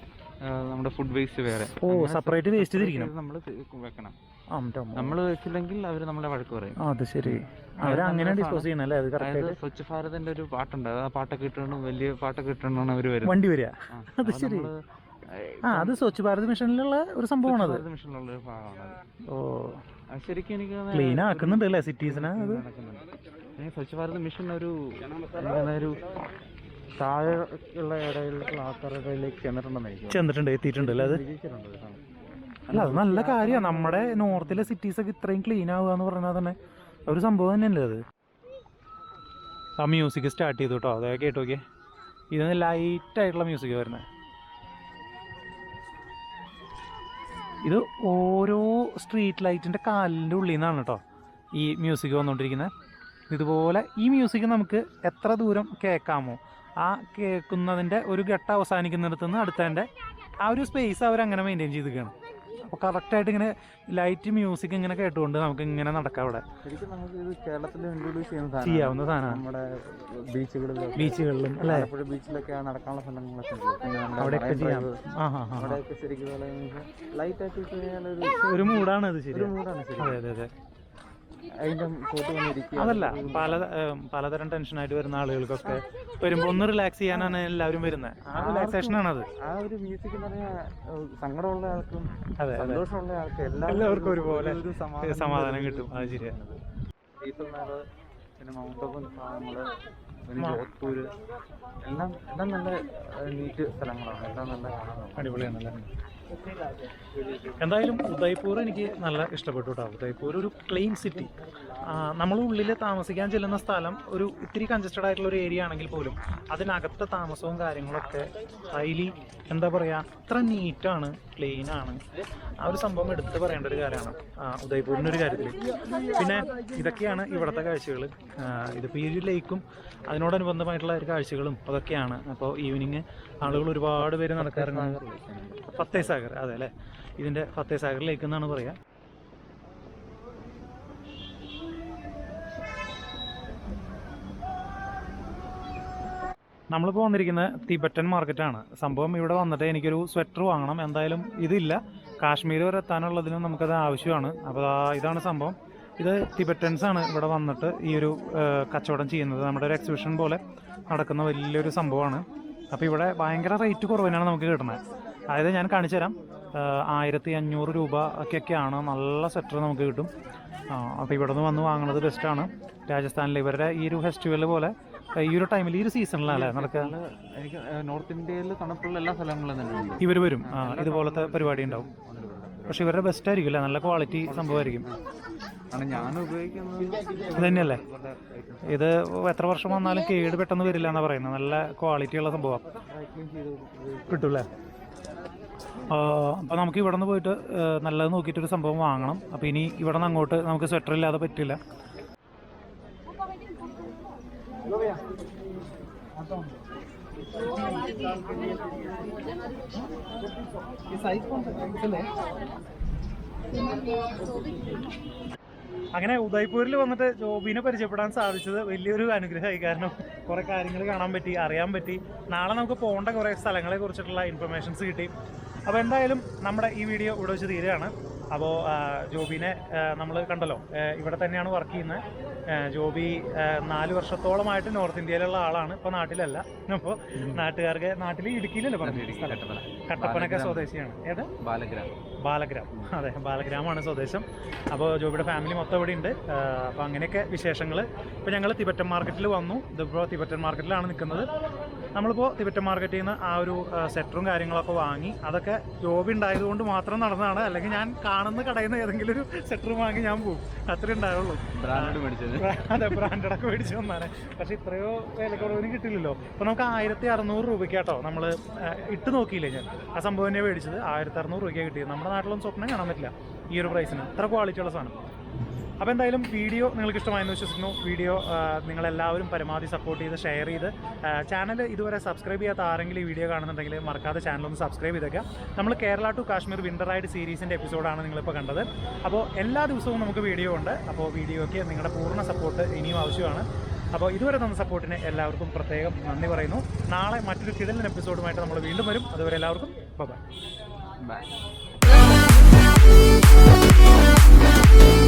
നമ്മുടെ ഫുഡ് വേസ്റ്റ് വേറെ. ഓ സെപ്പറേറ്റ് വേസ്റ്റ് തിരിക്കണം നമ്മൾ വെക്കണം. നമ്മൾ വെച്ചില്ലെങ്കിൽ അവർ നമ്മളെ വഴക്ക് പറയും. അത് ശരി. അവർ അങ്ങനെ ഡിസ്പോസ് ചെയ്യണം അല്ലേ? അത് കറക്റ്റ് സ്വച്ഛ് ഭാരതിന്റെ ഒരു പാട്ടുണ്ട്. ആ പാട്ടൊക്കെ ഇട്ടുകൊണ്ട് വലിയ പാട്ടൊക്കെ ഇട്ടുകൊണ്ടാണ് അവർ വരുന്നത്. വണ്ടി വരിക. അത് ശരി. ആ അത് സ്വച്ഛ് ഭാരത് മിഷനിലുള്ള ഒരു സംഭവമാണ് അത്. ഓ. ശരിക്കും എനിക്ക് ക്ലീൻ ആക്കുന്നുണ്ട് അല്ലേ സിറ്റീസിനെ അത്? ഈ സ്വച്ഛ് ഭാരത് മിഷൻ ഒരു എന്താണ് ഒരു താഴെയുള്ള ഇടയിലുള്ള ആൾക്കാരുടെ ഇടയിലേക്ക് ചെന്നിട്ടുണ്ടെന്ന് ചെന്നിട്ടുണ്ട് എത്തിയിട്ടുണ്ട് അല്ലേ അത്. അല്ല അത് നല്ല കാര്യമാണ്. നമ്മുടെ നോർത്തിലെ സിറ്റീസ് ഒക്കെ ഇത്രയും ക്ലീൻ ആവുക എന്ന് പറഞ്ഞാൽ തന്നെ ഒരു സംഭവം തന്നെയല്ലേ അത്? ആ മ്യൂസിക് സ്റ്റാർട്ട് ചെയ്തു കേട്ടോ അതൊക്കെ കേട്ടോ ഓക്കെ ഇതിന് ലൈറ്റായിട്ടുള്ള മ്യൂസിക് വരുന്നത് ഇത് ഓരോ സ്ട്രീറ്റ് ലൈറ്റിന്റെ കാലിന്റെ ഉള്ളിൽ നിന്നാണ് കേട്ടോ ഈ മ്യൂസിക് വന്നുകൊണ്ടിരിക്കുന്നത് ഇതുപോലെ ഈ മ്യൂസിക് നമുക്ക് എത്ര ദൂരം കേൾക്കാമോ? ആ കേൾക്കുന്നതിന്റെ ഒരു ഘട്ടം അവസാനിക്കുന്നിടത്ത് നിന്ന് അടുത്തതിന്റെ ആ ഒരു സ്പേസ് അവരങ്ങനെ മെയിന്റെയിൻ ചെയ്തിരിക്കുകയാണ്. അപ്പോൾ കറക്റ്റായിട്ട് ഇങ്ങനെ ലൈറ്റ് മ്യൂസിക് ഇങ്ങനെ കേട്ടുകൊണ്ട് നമുക്ക് ഇങ്ങനെ നടക്കാം അവിടെ. ചെയ്യാവുന്ന സാധനമാണ്. ബീച്ചുകളിലും ബീച്ചുകളിലും അല്ലേ? ബീച്ചിലൊക്കെ നടക്കാനുള്ള സ്ഥലങ്ങളൊക്കെ അവിടെയൊക്കെ ചെയ്യാം. അവിടെയൊക്കെ ശരിക്കും ഒരു മൂഡാണ് മൂടാണ് അത് ശരി ഒരു മൂഡാണ് അതെ അതെ അതെ. അതല്ല പല പലതരം ടെൻഷനായിട്ട് വരുന്ന ആളുകൾക്കൊക്കെ വരുമ്പോൾ ഒന്ന് റിലാക്സ് ചെയ്യാനാണ് എല്ലാവരും വരുന്നത് ആ റിലാക്സേഷൻ ആണ് അത് ആ ഒരു മ്യൂസിക് എന്ന് പറഞ്ഞാൽ സങ്കടമുള്ള ആൾക്കും അതെ സന്തോഷമുള്ള ആൾക്കും എല്ലാവർക്കും ഒരുപോലെ സമാധാനം കിട്ടും. അത് ശരിയാണ് പിന്നെ മൗണ്ട് അബു നമ്മൾ പിന്നെ ജോധ്പൂര് എല്ലാം എല്ലാം നല്ല നീറ്റ് സ്ഥലങ്ങളാണ്. എല്ലാം നല്ല കാണാൻ അടിപൊളിയാണല്ലേ എന്തായാലും ഉദയ്പൂർ എനിക്ക് നല്ല ഇഷ്ടപ്പെട്ടു കേട്ടോ ഉദയ്പൂർ ഒരു ക്ലീൻ സിറ്റി നമ്മൾ ഉള്ളിൽ താമസിക്കാൻ ചെല്ലുന്ന സ്ഥലം ഒരു ഇത്തിരി കൺജസ്റ്റഡ് ആയിട്ടുള്ള ഒരു ഏരിയ ആണെങ്കിൽ പോലും അതിനകത്തെ താമസവും കാര്യങ്ങളൊക്കെ ഹൈലി എന്താ പറയുക അത്ര നീറ്റാണ് ക്ലീനാണ് ആ ഒരു സംഭവം എടുത്ത് പറയേണ്ട ഒരു കാര്യമാണ്. ഉദയ്പൂരിന്റെ ഒരു കാര്യത്തിൽ പിന്നെ ഇതൊക്കെയാണ് ഇവിടുത്തെ കാഴ്ചകൾ ഇതിപ്പോൾ ഈ ഒരു ലേക്കും അതിനോടനുബന്ധമായിട്ടുള്ള ഒരു കാഴ്ചകളും അതൊക്കെയാണ്. അപ്പോൾ ഈവനിങ് ആളുകൾ ഒരുപാട് പേര് നടക്കാറുണ്ട്. ഫത്തേ സാഗർ അതെ അല്ലേ? ഇതിന്റെ ഫത്തേ സാഗർ ലേക്ക് എന്നാണ് പറയുക നമ്മളിപ്പോൾ വന്നിരിക്കുന്നത് തിബറ്റൻ മാർക്കറ്റാണ് സംഭവം ഇവിടെ വന്നിട്ട് എനിക്കൊരു സ്വെറ്റർ വാങ്ങണം. എന്തായാലും ഇതില്ല. കാശ്മീർ വരെ എത്താനുള്ളതിനും നമുക്കത് ആവശ്യമാണ്. അപ്പോൾ ഇതാണ് സംഭവം. ഇത് ടിബറ്റൻസ് ആണ് ഇവിടെ വന്നിട്ട് ഈ ഒരു കച്ചവടം ചെയ്യുന്നത്. നമ്മുടെ ഒരു എക്സിബിഷൻ പോലെ നടക്കുന്ന വലിയൊരു സംഭവമാണ്. അപ്പോൾ ഇവിടെ ഭയങ്കര റേറ്റ് കുറവിനാണ് നമുക്ക് കിട്ടുന്നത്. അതായത് ഞാൻ കാണിച്ചു തരാം ആയിരത്തി അഞ്ഞൂറ് രൂപ ഒക്കെയൊക്കെയാണ് നല്ല സ്വെറ്റർ നമുക്ക് കിട്ടും. അപ്പോൾ ഇവിടെ നിന്ന് വന്ന് വാങ്ങുന്നത് ബെസ്റ്റാണ് രാജസ്ഥാനിൽ ഇവരുടെ ഈ ഒരു ഫെസ്റ്റിവൽ പോലെ ഈ ഒരു ടൈമിൽ ഈ ഒരു സീസണിലല്ലേ നടക്കുക എനിക്ക് നോർത്ത് ഇന്ത്യയിൽ തണുപ്പുള്ള എല്ലാ സ്ഥലങ്ങളും തന്നെ ഇവർ വരും. ആ, ഇതുപോലത്തെ പരിപാടി ഉണ്ടാവും. പക്ഷെ ഇവരുടെ ബെസ്റ്റ് ആയിരിക്കും അല്ലേ? നല്ല ക്വാളിറ്റി സംഭവമായിരിക്കും. ആണ് ഞാൻ ഉപയോഗിക്കുന്നത്. ഇത് തന്നെയല്ലേ ഇത് എത്ര വർഷം വന്നാലും കേട് പെട്ടെന്ന് വരില്ല എന്നാണ് പറയുന്നത്. നല്ല ക്വാളിറ്റി ഉള്ള സംഭവം. കിട്ടൂല്ലേ? അപ്പോൾ നമുക്ക് ഇവിടെ നിന്ന് പോയിട്ട് നല്ലത് നോക്കിയിട്ടൊരു സംഭവം വാങ്ങണം. അപ്പോൾ ഇനി ഇവിടെ നിന്ന് അങ്ങോട്ട് നമുക്ക് സ്വെറ്റർ ഇല്ലാതെ പറ്റില്ല. അങ്ങനെ ഉദയ്പൂരിൽ വന്നിട്ട് ജോബിനെ പരിചയപ്പെടാൻ സാധിച്ചത് വലിയൊരു അനുഗ്രഹമായി. കാരണം കുറെ കാര്യങ്ങൾ കാണാൻ പറ്റി അറിയാൻ പറ്റി. നാളെ നമുക്ക് പോകേണ്ട കുറേ സ്ഥലങ്ങളെ കുറിച്ചിട്ടുള്ള ഇൻഫർമേഷൻസ് കിട്ടി. അപ്പോൾ എന്തായാലും നമ്മുടെ ഈ വീഡിയോ ഇവിടെ വെച്ച് തീരുകയാണ്. അപ്പോൾ ജോബിനെ നമ്മൾ കണ്ടല്ലോ. ഇവിടെ തന്നെയാണ് വർക്ക് ചെയ്യുന്നത്. ജോബി നാല് വർഷത്തോളമായിട്ട് നോർത്ത് ഇന്ത്യയിലുള്ള ആളാണ്. ഇപ്പോൾ നാട്ടിലല്ല. അപ്പോൾ നാട്ടുകാർക്ക് നാട്ടിൽ ഇടുക്കിയിലല്ലേ പറഞ്ഞു കട്ടപ്പന. കട്ടപ്പനൊക്കെ സ്വദേശിയാണ്. ഏത്? ബാലഗ്രാം. ബാലഗ്രാം. അതെ ബാലഗ്രാമാണ് സ്വദേശം. അപ്പോൾ ജോബിയുടെ ഫാമിലി മൊത്തം ഇവിടെ ഉണ്ട്. അപ്പോൾ അങ്ങനെയൊക്കെ വിശേഷങ്ങൾ ഇപ്പോൾ ഞങ്ങൾ തിബറ്റൻ മാർക്കറ്റിൽ വന്നു. ഇതിപ്പോൾ തിബറ്റൻ മാർക്കറ്റിലാണ് നിൽക്കുന്നത് നമ്മളിപ്പോൾ തിബറ്റൻ മാർക്കറ്റിൽ നിന്ന് ആ ഒരു സെറ്ററും കാര്യങ്ങളൊക്കെ വാങ്ങി. അതൊക്കെ ജോബി ഉണ്ടായതുകൊണ്ട് മാത്രം നടന്നതാണ്. അല്ലെങ്കിൽ ഞാൻ കാണുന്ന കടയിൽ നിന്ന് ഏതെങ്കിലും ഒരു സെറ്റർ വാങ്ങി ഞാൻ പോകും അത്രേ ഉണ്ടാവുള്ളൂ അതെ ബ്രാൻഡൊക്കെ മേടിച്ചു വന്നാണ് പക്ഷെ ഇത്രയോ വിലക്കുറവിന് കിട്ടില്ലല്ലോ അപ്പോൾ നമുക്ക് ആയിരത്തി അറുന്നൂറ് രൂപയ്ക്ക് കേട്ടോ നമ്മൾ ഇട്ട് നോക്കിയില്ലേ ഞാൻ. ആ സംഭവം തന്നെ മേടിച്ചത്. ആയിരത്തി അറുന്നൂറ് രൂപയ്ക്ക് കിട്ടിയത്. നമ്മുടെ നാട്ടിലൊന്നും സ്വപ്നം കാണാൻ പറ്റില്ല ഈ ഒരു പ്രൈസിന് അത്ര ക്വാളിറ്റിയുള്ള സാധനം. അപ്പോൾ എന്തായാലും വീഡിയോ നിങ്ങൾക്ക് ഇഷ്ടമായെന്ന് വിശ്വസിക്കുന്നു. വീഡിയോ നിങ്ങളെല്ലാവരും പരമാവധി സപ്പോർട്ട് ചെയ്ത് ഷെയർ ചെയ്ത് ചാനൽ ഇതുവരെ സബ്സ്ക്രൈബ് ചെയ്യാത്ത ആരെങ്കിലും ഈ വീഡിയോ കാണുന്നുണ്ടെങ്കിൽ മറക്കാതെ ചാനൽ ഒന്ന് സബ്സ്ക്രൈബ് ചെയ്തേക്കുക. നമ്മൾ Kerala to Kashmir winter ride സീരീസിന്റെ എപ്പിസോഡാണ് നിങ്ങളിപ്പോൾ കണ്ടത്. അപ്പോൾ എല്ലാ ദിവസവും നമുക്ക് വീഡിയോ ഉണ്ട്. അപ്പോൾ വീഡിയോയ്ക്ക് നിങ്ങളുടെ പൂർണ സപ്പോർട്ട് ഇനിയും ആവശ്യമാണ്. അപ്പോൾ ഇതുവരെ തന്ന സപ്പോർട്ടിന് എല്ലാവർക്കും പ്രത്യേകം നന്ദി പറയുന്നു. നാളെ മറ്റൊരു കിടലിൻ എപ്പിസോഡുമായിട്ട് നമ്മൾ വീണ്ടും വരും. അതുവരെ എല്ലാവർക്കും bye bye